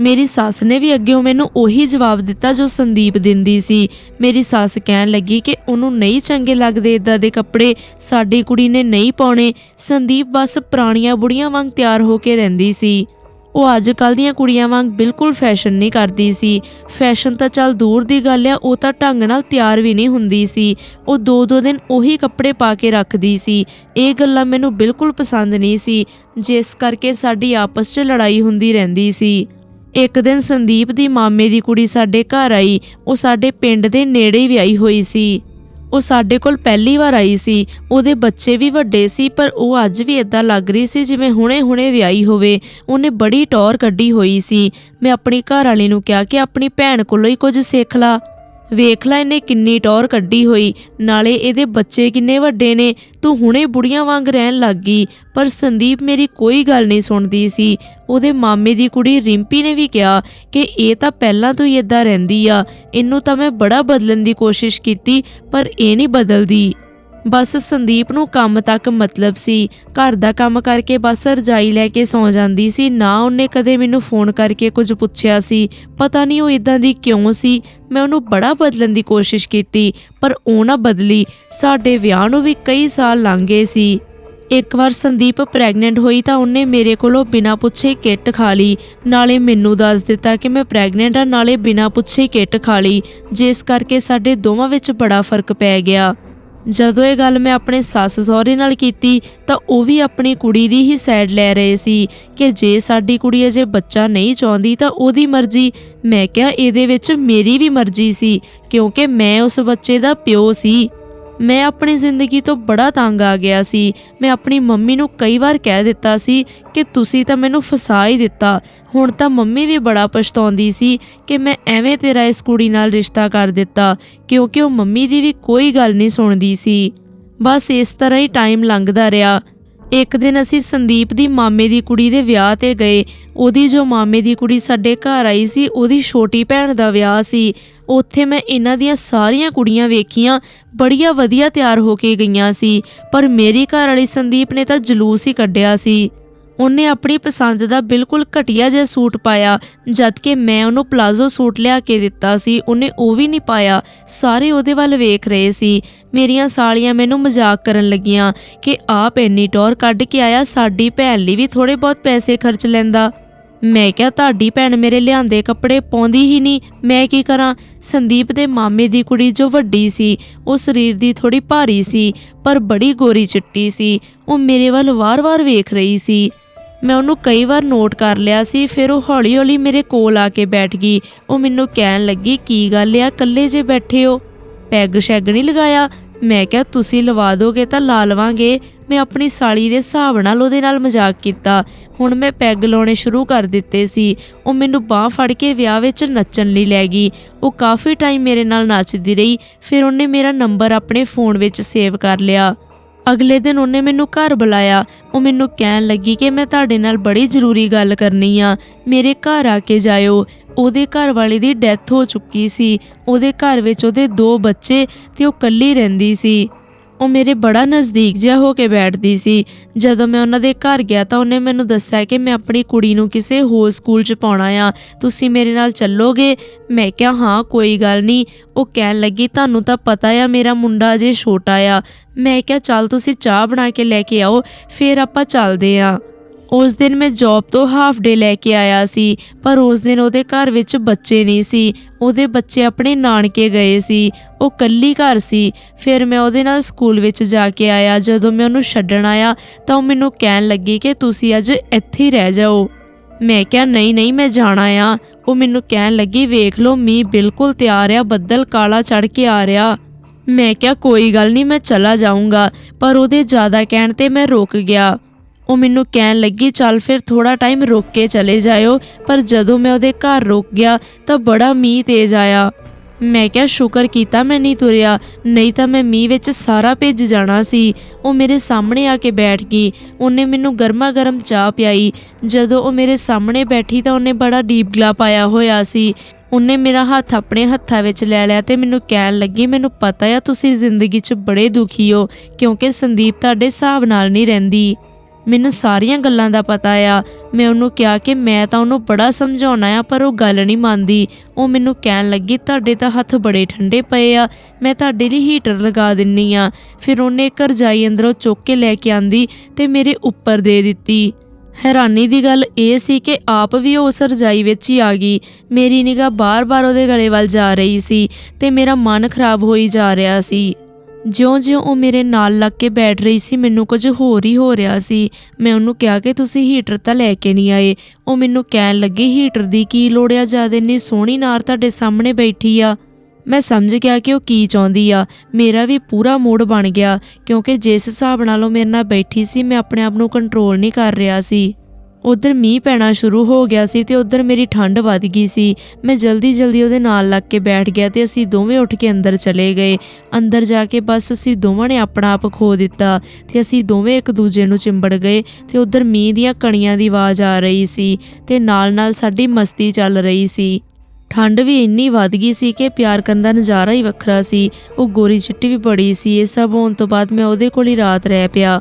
ਮੇਰੀ ਸੱਸ ਨੇ ਵੀ ਅੱਗਿਓਂ ਮੈਨੂੰ ਉਹੀ ਜਵਾਬ ਦਿੱਤਾ ਜੋ ਸੰਦੀਪ ਦਿੰਦੀ ਸੀ। ਮੇਰੀ ਸੱਸ ਕਹਿਣ ਲੱਗੀ ਕਿ ਉਹਨੂੰ ਨਹੀਂ ਚੰਗੇ ਲੱਗਦੇ ਇਦਾਂ ਦੇ ਕੱਪੜੇ ਸਾਡੀ ਕੁੜੀ ਨੇ ਨਹੀਂ ਪਾਉਣੇ। ਸੰਦੀਪ ਬਸ ਪੁਰਾਣੀਆਂ ਬੁੜੀਆਂ ਵਾਂਗ ਤਿਆਰ ਹੋ ਕੇ ਰਹਿੰਦੀ ਸੀ। ਉਹ ਅੱਜ ਕੱਲ ਦੀਆਂ ਕੁੜੀਆਂ ਵਾਂਗ ਬਿਲਕੁਲ ਫੈਸ਼ਨ ਨਹੀਂ ਕਰਦੀ ਸੀ। ਫੈਸ਼ਨ ਤਾਂ ਚੱਲ ਦੂਰ ਦੀ ਗੱਲ ਆ, ਉਹ ਤਾਂ ਢੰਗ ਨਾਲ ਤਿਆਰ ਵੀ ਨਹੀਂ ਹੁੰਦੀ ਸੀ। ਉਹ ਦੋ ਦੋ ਦਿਨ ਉਹੀ ਕੱਪੜੇ ਪਾ ਕੇ ਰੱਖਦੀ ਸੀ। ਇਹ ਗੱਲਾਂ ਮੈਨੂੰ ਬਿਲਕੁਲ ਪਸੰਦ ਨਹੀਂ ਸੀ। ਜਿਸ ਕਰਕੇ ਸਾਡੀ ਆਪਸ 'ਚ ਲੜਾਈ ਹੁੰਦੀ ਰਹਿੰਦੀ ਸੀ। ਇੱਕ ਦਿਨ ਸੰਦੀਪ ਦੀ ਮਾਮੇ ਦੀ ਕੁੜੀ ਸਾਡੇ ਘਰ ਆਈ, ਉਹ ਸਾਡੇ ਪਿੰਡ ਦੇ ਨੇੜੇ ਹੀ ਵਿਆਹੀ ਹੋਈ ਸੀ। ਉਹ ਸਾਡੇ ਕੋਲ ਪਹਿਲੀ ਵਾਰ ਆਈ ਸੀ। ਉਹਦੇ ਬੱਚੇ ਵੀ ਵੱਡੇ ਸੀ, ਪਰ ਉਹ ਅੱਜ ਵੀ ਇਦਾਂ ਲੱਗ ਰਹੀ ਸੀ ਜਿਵੇਂ ਹੁਣੇ-ਹੁਣੇ ਵਿਆਹੀ ਹੋਵੇ। ਉਹਨੇ ਬੜੀ ਟੌਰ ਕੱਢੀ ਹੋਈ ਸੀ। ਮੈਂ ਆਪਣੀ ਘਰ ਵਾਲੀ ਨੂੰ ਕਿਹਾ ਕਿ ਆਪਣੀ ਭੈਣ ਕੋਲੋਂ ਹੀ ਕੁਝ ਸਿੱਖ ਲਾ। ਵੇਖ ਲੈ ਇਹਨੇ ਕਿੰਨੀ ਟੌਰ ਕੱਢੀ ਹੋਈ, ਨਾਲੇ ਇਹਦੇ ਬੱਚੇ ਕਿੰਨੇ ਵੱਡੇ ਨੇ, ਤੂੰ ਹੁਣੇ ਬੁੜੀਆਂ ਵਾਂਗ ਰਹਿਣ ਲੱਗ ਗਈ, ਪਰ ਸੰਦੀਪ ਮੇਰੀ ਕੋਈ ਗੱਲ ਨਹੀਂ ਸੁਣਦੀ ਸੀ। ਉਹਦੇ ਮਾਮੇ ਦੀ ਕੁੜੀ ਰਿੰਪੀ ਨੇ ਵੀ ਕਿਹਾ ਕਿ ਇਹ ਤਾਂ ਪਹਿਲਾਂ ਤੋਂ ਹੀ ਇਦਾਂ ਰਹਿੰਦੀ ਆ, ਇਹਨੂੰ ਤਾਂ ਮੈਂ ਬੜਾ ਬਦਲਣ ਦੀ ਕੋਸ਼ਿਸ਼ ਕੀਤੀ, ਪਰ ਇਹ ਨਹੀਂ ਬਦਲਦੀ। ਬਸ ਸੰਦੀਪ ਨੂੰ ਕੰਮ ਤੱਕ ਮਤਲਬ ਸੀ। ਘਰ ਦਾ ਕੰਮ ਕਰਕੇ ਬਸ ਰਜਾਈ ਲੈ ਕੇ ਸੌਂ ਜਾਂਦੀ ਸੀ। ਨਾ ਉਹਨੇ ਕਦੇ ਮੈਨੂੰ ਫੋਨ ਕਰਕੇ ਕੁਝ ਪੁੱਛਿਆ ਸੀ। ਪਤਾ ਨਹੀਂ ਉਹ ਇਦਾਂ ਦੀ ਕਿਉਂ ਸੀ। ਮੈਂ ਉਹਨੂੰ ਬੜਾ ਬਦਲਣ ਦੀ ਕੋਸ਼ਿਸ਼ ਕੀਤੀ, ਪਰ ਉਹ ਨਾ ਬਦਲੀ। ਸਾਡੇ ਵਿਆਹ ਨੂੰ ਵੀ ਕਈ ਸਾਲ ਲੰਘ ਗਏ ਸੀ। ਇੱਕ ਵਾਰ ਸੰਦੀਪ ਪ੍ਰੈਗਨੈਂਟ ਹੋਈ ਤਾਂ ਉਹਨੇ ਮੇਰੇ ਕੋਲੋਂ ਬਿਨਾਂ ਪੁੱਛੇ ਕਿੱਟ ਖਾ ਲਈ। ਨਾਲੇ ਮੈਨੂੰ ਦੱਸ ਦਿੱਤਾ ਕਿ ਮੈਂ ਪ੍ਰੈਗਨੈਂਟ ਆ ਨਾਲੇ ਬਿਨਾਂ ਪੁੱਛੇ ਕਿੱਟ ਖਾ ਲਈ, ਜਿਸ ਕਰਕੇ ਸਾਡੇ ਦੋਵਾਂ ਵਿੱਚ ਬੜਾ ਫ਼ਰਕ ਪੈ ਗਿਆ। ਜਦੋਂ ਇਹ ਗੱਲ ਮੈਂ ਆਪਣੇ ਸੱਸ ਸਹੁਰੇ ਨਾਲ ਕੀਤੀ, ਤਾਂ ਉਹ ਵੀ ਆਪਣੀ ਕੁੜੀ ਦੀ ਹੀ ਸਾਈਡ ਲੈ ਰਹੇ ਸੀ ਕਿ ਜੇ ਸਾਡੀ ਕੁੜੀ ਅਜੇ ਬੱਚਾ ਨਹੀਂ ਚਾਹੁੰਦੀ, ਤਾਂ ਉਹਦੀ ਮਰਜ਼ੀ। ਮੈਂ ਕਿਹਾ, ਇਹਦੇ ਵਿੱਚ ਮੇਰੀ ਵੀ ਮਰਜ਼ੀ ਸੀ, ਕਿਉਂਕਿ ਮੈਂ ਉਸ ਬੱਚੇ ਦਾ ਪਿਓ ਸੀ। ਮੈਂ ਆਪਣੀ ਜ਼ਿੰਦਗੀ ਤੋਂ ਬੜਾ ਤੰਗ ਆ ਗਿਆ ਸੀ। ਮੈਂ ਆਪਣੀ ਮੰਮੀ ਨੂੰ ਕਈ ਵਾਰ ਕਹਿ ਦਿੱਤਾ ਸੀ ਕਿ ਤੁਸੀਂ ਤਾਂ ਮੈਨੂੰ ਫਸਾ ਹੀ ਦਿੱਤਾ। ਹੁਣ ਤਾਂ ਮੰਮੀ ਵੀ ਬੜਾ ਪਛਤਾਉਂਦੀ ਸੀ ਕਿ ਮੈਂ ਐਵੇਂ ਤੇਰਾ ਇਸ ਕੁੜੀ ਨਾਲ ਰਿਸ਼ਤਾ ਕਰ ਦਿੱਤਾ, ਕਿਉਂਕਿ ਉਹ ਮੰਮੀ ਦੀ ਵੀ ਕੋਈ ਗੱਲ ਨਹੀਂ ਸੁਣਦੀ ਸੀ। ਬਸ ਇਸ ਤਰ੍ਹਾਂ ਹੀ ਟਾਈਮ ਲੰਘਦਾ ਰਿਹਾ। ਇੱਕ ਦਿਨ ਅਸੀਂ ਸੰਦੀਪ ਦੀ ਮਾਮੇ ਦੀ ਕੁੜੀ ਦੇ ਵਿਆਹ ਤੇ ਗਏ। ਉਹਦੀ ਜੋ ਮਾਮੇ ਦੀ ਕੁੜੀ ਸਾਡੇ ਘਰ ਆਈ ਸੀ, ਉਹਦੀ ਛੋਟੀ ਭੈਣ ਦਾ ਵਿਆਹ ਸੀ। ਉੱਥੇ ਮੈਂ ਇਹਨਾਂ ਦੀਆਂ ਸਾਰੀਆਂ ਕੁੜੀਆਂ ਵੇਖੀਆਂ, ਬੜੀਆਂ ਵਧੀਆ ਤਿਆਰ ਹੋ ਕੇ ਗਈਆਂ ਸੀ। ਪਰ ਮੇਰੀ ਘਰ ਵਾਲੀ ਸੰਦੀਪ ਨੇ ਤਾਂ ਜਲੂਸ ਹੀ ਕੱਢਿਆ ਸੀ। ਉਹਨੇ ਆਪਣੀ ਪਸੰਦ ਦਾ ਬਿਲਕੁਲ ਘਟੀਆ ਜਿਹਾ ਸੂਟ ਪਾਇਆ ਜਦ ਕਿ ਮੈਂ ਉਹਨੂੰ ਪਲਾਜ਼ੋ ਸੂਟ ਲਿਆ ਕੇ ਦਿੱਤਾ ਸੀ, ਉਹਨੇ ਉਹ ਵੀ ਨਹੀਂ ਪਾਇਆ। ਸਾਰੇ ਉਹਦੇ ਵੱਲ ਵੇਖ ਰਹੇ ਸੀ। ਮੇਰੀਆਂ ਸਾਲੀਆਂ ਮੈਨੂੰ ਮਜ਼ਾਕ ਕਰਨ ਲੱਗੀਆਂ ਕਿ ਆਪ ਇੰਨੀ ਟੌਰ ਕੱਢ ਕੇ ਆਇਆ, ਸਾਡੀ ਭੈਣ ਲਈ ਵੀ ਥੋੜੇ ਬਹੁਤ ਪੈਸੇ ਖਰਚ ਲੈਂਦਾ। ਮੈਂ ਕਿਹਾ, ਤੁਹਾਡੀ ਭੈਣ ਮੇਰੇ ਲਿਆਂਦੇ ਕੱਪੜੇ ਪਾਉਂਦੀ ਹੀ ਨਹੀਂ। ਮੈਂ ਕੀ ਕਰਾਂ? ਸੰਦੀਪ ਦੇ ਮਾਮੇ ਦੀ ਕੁੜੀ ਜੋ ਵੱਡੀ ਸੀ, ਉਹ ਸਰੀਰ ਦੀ ਥੋੜੀ ਭਾਰੀ ਸੀ, ਪਰ ਬੜੀ ਗੋਰੀ ਚਿੱਟੀ ਸੀ। ਉਹ ਮੇਰੇ ਵੱਲ ਵਾਰ-ਵਾਰ ਵੇਖ ਰਹੀ ਸੀ। ਮੈਂ ਉਹਨੂੰ ਕਈ ਵਾਰ ਨੋਟ ਕਰ ਲਿਆ ਸੀ, ਫਿਰ ਉਹ ਹੌਲੀ-ਹੌਲੀ ਮੇਰੇ ਕੋਲ ਆ ਕੇ ਬੈਠ ਗਈ। ਉਹ ਮੈਨੂੰ ਕਹਿਣ ਲੱਗੀ, ਕੀ ਗੱਲ ਆ, ਇਕੱਲੇ ਜੇ ਬੈਠੇ ਹੋ? ਪੈਗ ਸ਼ੈਗ ਨਹੀਂ ਲਗਾਇਆ। ਮੈਂ ਕਿਹਾ, ਤੁਸੀਂ ਲਵਾ ਦੋਗੇ ਤਾਂ ਲਾ ਲਵਾਂਗੇ। ਮੈਂ ਆਪਣੀ ਸਾਲੀ ਦੇ ਹਿਸਾਬ ਨਾਲ ਉਹਦੇ ਨਾਲ ਮਜ਼ਾਕ ਕੀਤਾ। ਹੁਣ ਮੈਂ ਪੈਗ ਲਾਉਣੇ ਸ਼ੁਰੂ ਕਰ ਦਿੱਤੇ ਸੀ। ਉਹ ਮੈਨੂੰ ਬਾਹ ਫੜ ਕੇ ਵਿਆਹ ਵਿੱਚ ਨੱਚਣ ਲਈ ਲੈ ਗਈ। ਉਹ ਕਾਫੀ ਟਾਈਮ ਮੇਰੇ ਨਾਲ ਨੱਚਦੀ ਰਹੀ। ਫਿਰ ਉਹਨੇ ਮੇਰਾ ਨੰਬਰ ਆਪਣੇ ਫੋਨ ਵਿੱਚ ਸੇਵ ਕਰ ਲਿਆ। ਅਗਲੇ ਦਿਨ ਉਹਨੇ ਮੈਨੂੰ ਘਰ ਬੁਲਾਇਆ। ਉਹ ਮੈਨੂੰ ਕਹਿਣ ਲੱਗੀ ਕਿ ਮੈਂ ਤੁਹਾਡੇ ਨਾਲ ਬੜੀ ਜ਼ਰੂਰੀ ਗੱਲ ਕਰਨੀ ਆ। ਮੇਰੇ ਘਰ ਆ ਕੇ ਜਾਇਓ। ਉਹਦੇ ਘਰ ਵਾਲੇ ਦੀ ਡੈਥ ਹੋ ਚੁੱਕੀ ਸੀ। ਉਹਦੇ ਘਰ ਵਿੱਚ ਉਹਦੇ ਦੋ ਬੱਚੇ ਤੇ ਉਹ ਇਕੱਲੀ ਰਹਿੰਦੀ ਸੀ। ਉਹ ਮੇਰੇ ਬੜਾ ਨਜ਼ਦੀਕ ਜਿਹਾ ਹੋ ਕੇ ਬੈਠਦੀ ਸੀ। ਜਦੋਂ ਮੈਂ ਉਹਨਾਂ ਦੇ ਘਰ ਗਿਆ ਤਾਂ ਉਹਨੇ ਮੈਨੂੰ ਦੱਸਿਆ ਕਿ ਮੈਂ ਆਪਣੀ ਕੁੜੀ ਨੂੰ ਕਿਸੇ ਹੋਰ ਸਕੂਲ 'ਚ ਪਾਉਣਾ ਆ। ਤੁਸੀਂ ਮੇਰੇ ਨਾਲ ਚੱਲੋਗੇ? ਮੈਂ ਕਿਹਾ, ਹਾਂ, ਕੋਈ ਗੱਲ ਨਹੀਂ। ਉਹ ਕਹਿਣ ਲੱਗੀ, ਤੁਹਾਨੂੰ ਤਾਂ ਪਤਾ ਆ, ਮੇਰਾ ਮੁੰਡਾ ਅਜੇ ਛੋਟਾ ਆ। ਮੈਂ ਕਿਹਾ, ਚੱਲ ਤੁਸੀਂ ਚਾਹ ਬਣਾ ਕੇ ਲੈ ਕੇ ਆਓ, ਫਿਰ ਆਪਾਂ ਚੱਲਦੇ ਆ। ਉਸ ਦਿਨ ਮੈਂ ਜੌਬ ਤੋਂ ਹਾਫ ਡੇ ਲੈ ਕੇ ਆਇਆ ਸੀ, ਪਰ ਉਸ ਦਿਨ ਉਹਦੇ ਘਰ ਵਿੱਚ ਬੱਚੇ ਨਹੀਂ ਸੀ। ਉਹਦੇ ਬੱਚੇ ਆਪਣੇ ਨਾਨਕੇ ਗਏ ਸੀ। ਉਹ ਕੱਲੀ ਘਰ ਸੀ। ਫਿਰ ਮੈਂ ਉਹਦੇ ਨਾਲ ਸਕੂਲ ਵਿੱਚ ਜਾ ਕੇ ਆਇਆ। ਜਦੋਂ ਮੈਂ ਉਹਨੂੰ ਛੱਡਣ ਆਇਆ, ਤਾਂ ਉਹ ਮੈਨੂੰ ਕਹਿਣ ਲੱਗੀ ਕਿ ਤੁਸੀਂ ਅੱਜ ਇੱਥੇ ਹੀ ਰਹਿ ਜਾਓ। ਮੈਂ ਕਿਹਾ, ਨਹੀਂ ਨਹੀਂ, ਮੈਂ ਜਾਣਾ ਆ। ਉਹ ਮੈਨੂੰ ਕਹਿਣ ਲੱਗੀ, ਵੇਖ ਲਓ, ਮੀਂਹ ਬਿਲਕੁਲ ਤਿਆਰ ਆ, ਬੱਦਲ ਕਾਲਾ ਚੜ ਕੇ ਆ ਰਿਹਾ। ਮੈਂ ਕਿਹਾ, ਕੋਈ ਗੱਲ ਨਹੀਂ, ਮੈਂ ਚਲਾ ਜਾਊਂਗਾ। ਪਰ ਉਹਦੇ ਜ਼ਿਆਦਾ ਕਹਿਣ ਤੇ ਮੈਂ ਰੁਕ ਗਿਆ। ਉਹ ਮੈਨੂੰ ਕਹਿਣ ਲੱਗੀ, ਚੱਲ ਫਿਰ ਥੋੜਾ ਟਾਈਮ ਰੁਕ ਕੇ ਚਲੇ ਜਾਇਓ। ਪਰ ਜਦੋਂ ਮੈਂ ਉਹਦੇ ਘਰ ਰੁਕ ਗਿਆ ਤਾਂ ਬੜਾ ਮੀਂਹ ਤੇਜ਼ ਆਇਆ। ਮੈਂ ਕਿਹਾ, ਸ਼ੁਕਰ ਕੀਤਾ ਮੈਂ ਨਹੀਂ ਤੁਰਿਆ, ਨਹੀਂ ਤਾਂ ਮੈਂ ਮੀਂਹ ਵਿੱਚ ਸਾਰਾ ਭਿੱਜ ਜਾਣਾ ਸੀ। ਉਹ ਮੇਰੇ ਸਾਹਮਣੇ ਆ ਕੇ ਬੈਠ ਗਈ। ਉਹਨੇ ਮੈਨੂੰ ਗਰਮਾ ਗਰਮ ਚਾਹ ਪਿਆਈ। ਜਦੋਂ ਉਹ ਮੇਰੇ ਸਾਹਮਣੇ ਬੈਠੀ ਤਾਂ ਉਹਨੇ ਬੜਾ ਡੀਪ ਗਲਾ ਪਾਇਆ ਹੋਇਆ ਸੀ। ਉਹਨੇ ਮੇਰਾ ਹੱਥ ਆਪਣੇ ਹੱਥਾਂ ਵਿੱਚ ਲੈ ਲਿਆ ਤੇ ਮੈਨੂੰ ਕਹਿਣ ਲੱਗੀ, ਮੈਨੂੰ ਪਤਾ ਆ ਤੁਸੀਂ ਜ਼ਿੰਦਗੀ 'ਚ ਬੜੇ ਦੁਖੀ ਹੋ, ਕਿਉਂਕਿ ਸੰਦੀਪ ਤੁਹਾਡੇ ਹਿਸਾਬ ਨਾਲ ਨਹੀਂ ਰਹਿੰਦੀ। ਮੈਨੂੰ ਸਾਰੀਆਂ ਗੱਲਾਂ ਦਾ ਪਤਾ ਆ। ਮੈਂ ਉਹਨੂੰ ਕਿਹਾ ਕਿ ਮੈਂ ਤਾਂ ਉਹਨੂੰ ਬੜਾ ਸਮਝਾਉਣਾ ਆ, ਪਰ ਉਹ ਗੱਲ ਨਹੀਂ ਮੰਨਦੀ। ਉਹ ਮੈਨੂੰ ਕਹਿਣ ਲੱਗੀ, ਤੁਹਾਡੇ ਤਾਂ ਹੱਥ ਬੜੇ ਠੰਡੇ ਪਏ ਆ। ਮੈਂ ਤੁਹਾਡੇ ਲਈ ਹੀਟਰ ਲਗਾ ਦਿੰਨੀ ਆ। ਫਿਰ ਉਹਨੇ ਇੱਕ ਰਜਾਈ ਅੰਦਰੋਂ ਚੁੱਕ ਕੇ ਲੈ ਕੇ ਆਂਦੀ ਤੇ ਮੇਰੇ ਉੱਪਰ ਦੇ ਦਿੱਤੀ। ਹੈਰਾਨੀ ਦੀ ਗੱਲ ਇਹ ਸੀ ਕਿ ਆਪ ਵੀ ਉਸ ਰਜਾਈ ਵਿੱਚ ਹੀ ਆ ਗਈ। ਮੇਰੀ ਨਿਗਾਹ ਬਾਰ-ਬਾਰ ਉਹਦੇ ਗਲੇ ਵੱਲ ਜਾ ਰਹੀ ਸੀ ਤੇ ਮੇਰਾ ਮਨ ਖਰਾਬ ਹੋਈ ਜਾ ਰਿਹਾ ਸੀ। ਜਿਉਂ-ਜਿਉਂ ਉਹ ਮੇਰੇ ਨਾਲ ਲੱਗ ਕੇ ਬੈਠ ਰਹੀ ਸੀ, ਮੈਨੂੰ ਕੁਝ ਹੋਰ ਹੀ ਹੋ ਰਿਹਾ ਸੀ। ਮੈਂ ਉਹਨੂੰ ਕਿਹਾ ਕਿ ਤੁਸੀਂ ਹੀਟਰ ਤਾਂ ਲੈ ਕੇ ਨਹੀਂ ਆਏ। ਉਹ ਮੈਨੂੰ ਕਹਿਣ ਲੱਗੀ, ਹੀਟਰ ਦੀ ਕੀ ਲੋੜ ਆ? ਜਦ ਇੰਨੀ ਸੋਹਣੀ ਨਾਰ ਤੁਹਾਡੇ ਸਾਹਮਣੇ ਬੈਠੀ ਆ। ਮੈਂ ਸਮਝ ਗਿਆ ਕਿ ਉਹ ਕੀ ਚਾਹੁੰਦੀ ਆ। ਮੇਰਾ ਵੀ ਪੂਰਾ ਮੂਡ ਬਣ ਗਿਆ, ਕਿਉਂਕਿ ਜਿਸ ਹਿਸਾਬ ਨਾਲ ਉਹ ਮੇਰੇ ਨਾਲ ਬੈਠੀ ਸੀ, ਮੈਂ ਆਪਣੇ ਆਪ ਨੂੰ ਕੰਟਰੋਲ ਨਹੀਂ ਕਰ ਰਿਹਾ ਸੀ। ਉਧਰ ਮੀਂਹ ਪੈਣਾ ਸ਼ੁਰੂ ਹੋ ਗਿਆ ਸੀ ਤੇ ਉਧਰ ਮੇਰੀ ਠੰਡ ਵੱਧ ਗਈ ਸੀ। ਮੈਂ ਜਲਦੀ ਜਲਦੀ ਉਹਦੇ ਨਾਲ ਲੱਗ ਕੇ ਬੈਠ ਗਿਆ ਤੇ ਅਸੀਂ ਦੋਵੇਂ ਉੱਠ ਕੇ ਅੰਦਰ ਚਲੇ ਗਏ। ਅੰਦਰ ਜਾ ਕੇ ਬਸ ਅਸੀਂ ਦੋਵਾਂ ਨੇ ਆਪਣਾ ਆਪ ਖੋ ਦਿੱਤਾ ਤੇ ਅਸੀਂ ਦੋਵੇਂ ਇੱਕ ਦੂਜੇ ਨੂੰ ਚਿੰਬੜ ਗਏ ਤੇ ਉਧਰ ਮੀਂਹ ਦੀਆਂ ਕਣੀਆਂ ਦੀ ਆਵਾਜ਼ ਆ ਰਹੀ ਸੀ ਤੇ ਨਾਲ-ਨਾਲ ਸਾਡੀ ਮਸਤੀ ਚੱਲ ਰਹੀ ਸੀ। ਠੰਡ ਵੀ ਇੰਨੀ ਵੱਧ ਗਈ ਸੀ ਕਿ ਪਿਆਰ ਕਰਨ ਦਾ ਨਜ਼ਾਰਾ ਹੀ ਵੱਖਰਾ ਸੀ। ਉਹ ਗੋਰੀ ਚਿੱਟੀ ਵੀ ਬੜੀ ਸੀ। ਇਹ ਸਭ ਹੋਣ ਤੋਂ ਬਾਅਦ ਮੈਂ ਉਹਦੇ ਕੋਲ ਹੀ ਰਾਤ ਰਹਿ ਪਿਆ।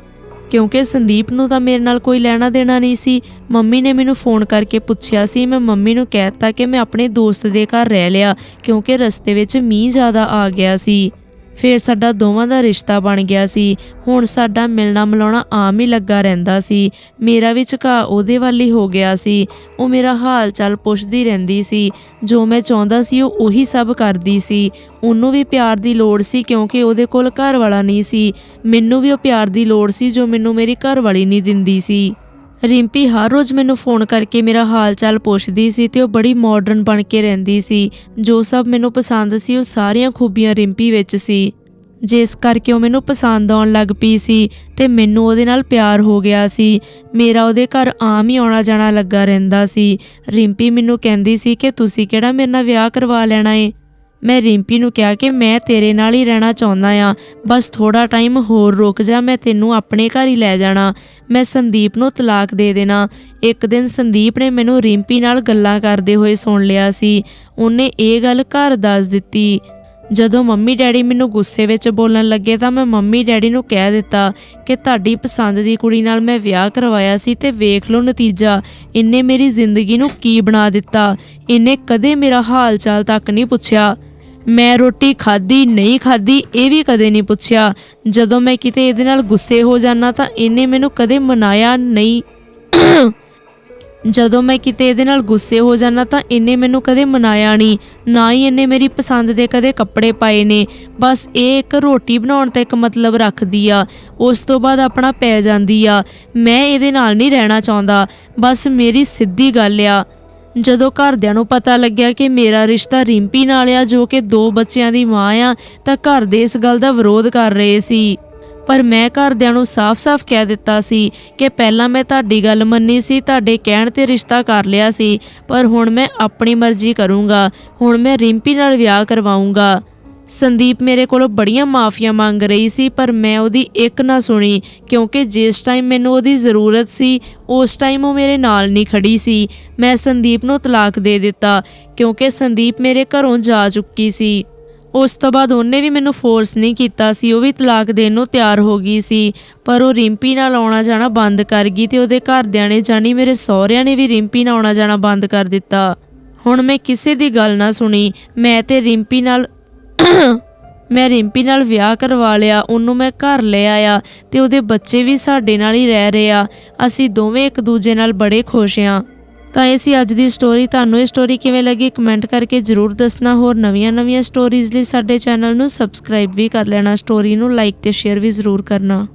ਕਿਉਂਕਿ ਸੰਦੀਪ ਨੂੰ ਤਾਂ ਮੇਰੇ ਨਾਲ ਕੋਈ ਲੈਣਾ ਦੇਣਾ ਨਹੀਂ ਸੀ। ਮੰਮੀ ਨੇ ਮੈਨੂੰ ਫੋਨ ਕਰਕੇ ਪੁੱਛਿਆ ਸੀ, ਮੈਂ ਮੰਮੀ ਨੂੰ ਕਹਿਤਾ ਕਿ ਮੈਂ ਆਪਣੇ ਦੋਸਤ ਦੇ ਘਰ ਰਹਿ ਲਿਆ, ਕਿਉਂਕਿ ਰਸਤੇ ਵਿੱਚ ਮੀਂਹ ਜ਼ਿਆਦਾ ਆ ਗਿਆ ਸੀ। ਫਿਰ ਸਾਡਾ ਦੋਵਾਂ ਦਾ ਰਿਸ਼ਤਾ ਬਣ ਗਿਆ ਸੀ। ਹੁਣ ਸਾਡਾ ਮਿਲਣਾ ਮਿਲਾਉਣਾ ਆਮ ਹੀ ਲੱਗਾ ਰਹਿੰਦਾ ਸੀ। ਮੇਰਾ ਵੀ ਝੁਕਾਅ ਉਹਦੇ ਵੱਲ ਹੀ ਹੋ ਗਿਆ ਸੀ। ਉਹ ਮੇਰਾ ਹਾਲ ਚਾਲ ਪੁੱਛਦੀ ਰਹਿੰਦੀ ਸੀ। ਜੋ ਮੈਂ ਚਾਹੁੰਦਾ ਸੀ ਉਹ ਉਹੀ ਸਭ ਕਰਦੀ ਸੀ। ਉਹਨੂੰ ਵੀ ਪਿਆਰ ਦੀ ਲੋੜ ਸੀ ਕਿਉਂਕਿ ਉਹਦੇ ਕੋਲ ਘਰ ਵਾਲਾ ਨਹੀਂ ਸੀ। ਮੈਨੂੰ ਵੀ ਉਹ ਪਿਆਰ ਦੀ ਲੋੜ ਸੀ ਜੋ ਮੈਨੂੰ ਮੇਰੀ ਘਰ ਵਾਲੀ ਨਹੀਂ ਦਿੰਦੀ ਸੀ। ਰਿੰਪੀ ਹਰ ਰੋਜ਼ ਮੈਨੂੰ ਫੋਨ ਕਰਕੇ ਮੇਰਾ ਹਾਲ ਚਾਲ ਪੁੱਛਦੀ ਸੀ ਤੇ ਉਹ ਬੜੀ ਮਾਡਰਨ ਬਣ ਕੇ ਰਹਿੰਦੀ ਸੀ। ਜੋ ਸਭ ਮੈਨੂੰ ਪਸੰਦ ਸੀ, ਉਹ ਸਾਰੀਆਂ ਖੂਬੀਆਂ ਰਿੰਪੀ ਵਿੱਚ ਸੀ। ਜਿਸ ਕਰਕੇ ਉਹ ਮੈਨੂੰ ਪਸੰਦ ਆਉਣ ਲੱਗ ਪਈ ਸੀ ਤੇ ਮੈਨੂੰ ਉਹਦੇ ਨਾਲ ਪਿਆਰ ਹੋ ਗਿਆ ਸੀ। ਮੇਰਾ ਉਹਦੇ ਘਰ ਆਮ ਹੀ ਆਉਣਾ ਜਾਣਾ ਲੱਗਾ ਰਹਿੰਦਾ ਸੀ। ਰਿੰਪੀ ਮੈਨੂੰ ਕਹਿੰਦੀ ਸੀ ਕਿ, ਤੁਸੀਂ ਕਿਹੜਾ ਮੇਰੇ ਨਾਲ ਵਿਆਹ ਕਰਵਾ ਲੈਣਾ ਏ? ਮੈਂ ਰਿੰਪੀ ਨੂੰ ਕਿਹਾ ਕਿ ਮੈਂ ਤੇਰੇ ਨਾਲ ਹੀ ਰਹਿਣਾ ਚਾਹੁੰਦਾ ਆ। ਬਸ ਥੋੜਾ ਟਾਈਮ ਹੋਰ ਰੁਕ ਜਾ, ਮੈਂ ਤੈਨੂੰ ਆਪਣੇ ਘਰ ਹੀ ਲੈ ਜਾਣਾ। ਮੈਂ ਸੰਦੀਪ ਨੂੰ ਤਲਾਕ ਦੇ ਦੇਣਾ। ਇੱਕ ਦਿਨ ਸੰਦੀਪ ਨੇ ਮੈਨੂੰ ਰਿੰਪੀ ਨਾਲ ਗੱਲਾਂ ਕਰਦੇ ਹੋਏ ਸੁਣ ਲਿਆ ਸੀ। ਉਹਨੇ ਇਹ ਗੱਲ ਘਰ ਦੱਸ ਦਿੱਤੀ। ਜਦੋਂ ਮੰਮੀ ਡੈਡੀ ਮੈਨੂੰ ਗੁੱਸੇ ਵਿੱਚ ਬੋਲਣ ਲੱਗੇ ਤਾਂ ਮੈਂ ਮੰਮੀ ਡੈਡੀ ਨੂੰ ਕਹਿ ਦਿੱਤਾ ਕਿ ਤੁਹਾਡੀ ਪਸੰਦ ਦੀ ਕੁੜੀ ਨਾਲ ਮੈਂ ਵਿਆਹ ਕਰਵਾਇਆ ਸੀ ਤੇ ਵੇਖ ਲਓ ਨਤੀਜਾ, ਇਹਨੇ ਮੇਰੀ ਜ਼ਿੰਦਗੀ ਨੂੰ ਕੀ ਬਣਾ ਦਿੱਤਾ। ਇਹਨੇ ਕਦੇ ਮੇਰਾ ਹਾਲ ਚਾਲ ਤੱਕ ਨਹੀਂ ਪੁੱਛਿਆ। ਮੈਂ ਰੋਟੀ ਖਾਧੀ, ਨਹੀਂ ਖਾਧੀ, ਇਹ ਵੀ ਕਦੇ ਨਹੀਂ ਪੁੱਛਿਆ। ਜਦੋਂ ਮੈਂ ਕਿਤੇ ਇਹਦੇ ਨਾਲ ਗੁੱਸੇ ਹੋ ਜਾਣਾ ਤਾਂ ਇਹਨੇ ਮੈਨੂੰ ਕਦੇ ਮਨਾਇਆ ਨਹੀਂ। ਜਦੋਂ ਮੈਂ ਕਿਤੇ ਇਹਦੇ ਨਾਲ ਗੁੱਸੇ ਹੋ ਜਾਣਾ ਤਾਂ ਇਹਨੇ ਮੈਨੂੰ ਕਦੇ ਮਨਾਇਆ ਨਹੀਂ। ਨਾ ਹੀ ਇਹਨੇ ਮੇਰੀ ਪਸੰਦ ਦੇ ਕਦੇ ਕੱਪੜੇ ਪਾਏ ਨੇ। ਬਸ ਇਹ ਇੱਕ ਰੋਟੀ ਬਣਾਉਣ ਤੇ ਇੱਕ ਮਤਲਬ ਰੱਖਦੀ ਆ। ਉਸ ਤੋਂ ਬਾਅਦ ਆਪਣਾ ਪੈ ਜਾਂਦੀ ਆ। ਮੈਂ ਇਹਦੇ ਨਾਲ ਨਹੀਂ ਰਹਿਣਾ ਚਾਹੁੰਦਾ। ਬਸ ਮੇਰੀ ਸਿੱਧੀ ਗੱਲ ਆ। ਜਦੋਂ ਘਰਦਿਆਂ ਨੂੰ ਪਤਾ ਲੱਗਿਆ ਕਿ ਮੇਰਾ ਰਿਸ਼ਤਾ ਰਿੰਪੀ ਨਾਲ ਆ, ਜੋ ਕਿ ਦੋ ਬੱਚਿਆਂ ਦੀ ਮਾਂ ਆ, ਤਾਂ ਘਰ ਦੇ ਇਸ ਗੱਲ ਦਾ ਵਿਰੋਧ ਕਰ ਰਹੇ ਸੀ। ਪਰ ਮੈਂ ਘਰਦਿਆਂ ਨੂੰ ਸਾਫ਼-ਸਾਫ਼ ਕਹਿ ਦਿੱਤਾ ਸੀ ਕਿ ਪਹਿਲਾਂ ਮੈਂ ਤੁਹਾਡੀ ਗੱਲ ਮੰਨੀ ਸੀ, ਤੁਹਾਡੇ ਕਹਿਣ ਤੇ ਰਿਸ਼ਤਾ ਕਰ ਲਿਆ ਸੀ, ਪਰ ਹੁਣ ਮੈਂ ਆਪਣੀ ਮਰਜ਼ੀ ਕਰੂੰਗਾ, ਹੁਣ ਮੈਂ ਰਿੰਪੀ ਨਾਲ ਵਿਆਹ ਕਰਵਾਉਂਗਾ ਸੰਦੀਪ ਮੇਰੇ ਕੋਲੋਂ ਬੜੀਆਂ ਮਾਫੀਆਂ ਮੰਗ ਰਹੀ ਸੀ, ਪਰ ਮੈਂ ਉਹਦੀ ਇੱਕ ਨਾ ਸੁਣੀ, ਕਿਉਂਕਿ ਜਿਸ ਟਾਈਮ ਮੈਨੂੰ ਉਹਦੀ ਜ਼ਰੂਰਤ ਸੀ, ਉਸ ਟਾਈਮ ਉਹ ਮੇਰੇ ਨਾਲ ਨਹੀਂ ਖੜੀ ਸੀ। ਮੈਂ ਸੰਦੀਪ ਨੂੰ ਤਲਾਕ ਦੇ ਦਿੱਤਾ, ਕਿਉਂਕਿ ਸੰਦੀਪ ਮੇਰੇ ਘਰੋਂ ਜਾ ਚੁੱਕੀ ਸੀ। ਉਸ ਤੋਂ ਬਾਅਦ ਉਹਨੇ ਵੀ ਮੈਨੂੰ ਫੋਰਸ ਨਹੀਂ ਕੀਤਾ ਸੀ, ਉਹ ਵੀ ਤਲਾਕ ਦੇਣ ਨੂੰ ਤਿਆਰ ਹੋ ਗਈ ਸੀ, ਪਰ ਉਹ ਰਿੰਪੀ ਨਾਲ ਆਉਣਾ ਜਾਣਾ ਬੰਦ ਕਰ ਗਈ ਤੇ ਉਹਦੇ ਘਰਦਿਆਂ ਨੇ ਜਾਨੀ ਮੇਰੇ ਸਹੁਰਿਆਂ ਨੇ ਵੀ ਰਿੰਪੀ ਨਾਲ ਆਉਣਾ ਜਾਣਾ ਬੰਦ ਕਰ ਦਿੱਤਾ। ਹੁਣ ਮੈਂ ਕਿਸੇ ਦੀ ਗੱਲ ਨਾ ਸੁਣੀ, ਮੈਂ ਤੇ ਰਿੰਪੀ ਨਾਲ ਮੈਂ ਰਿੰਪੀ ਨਾਲ ਵਿਆਹ ਕਰਵਾ ਲਿਆ, ਉਹਨੂੰ ਮੈਂ ਘਰ ਲੈ ਆਇਆ ਤੇ ਉਹਦੇ ਬੱਚੇ ਵੀ ਸਾਡੇ ਨਾਲ ਹੀ ਰਹਿ ਰਹੇ ਆ। ਅਸੀਂ ਦੋਵੇਂ ਇੱਕ ਦੂਜੇ ਨਾਲ ਬੜੇ ਖੁਸ਼ ਹਾਂ ਤਾਂ ਇਹ ਸੀ ਅੱਜ ਦੀ ਸਟੋਰੀ ਤੁਹਾਨੂੰ ਇਹ ਸਟੋਰੀ ਕਿਵੇਂ ਲੱਗੀ ਕਮੈਂਟ ਕਰਕੇ ਜਰੂਰ ਦੱਸਣਾ। ਹੋਰ ਨਵੀਆਂ-ਨਵੀਆਂ ਸਟੋਰੀਜ਼ ਲਈ ਸਾਡੇ ਚੈਨਲ ਨੂੰ ਸਬਸਕ੍ਰਾਈਬ ਵੀ ਕਰ ਲੈਣਾ। ਸਟੋਰੀ ਨੂੰ ਲਾਈਕ ਤੇ ਸ਼ੇਅਰ ਵੀ ਜ਼ਰੂਰ ਕਰਨਾ।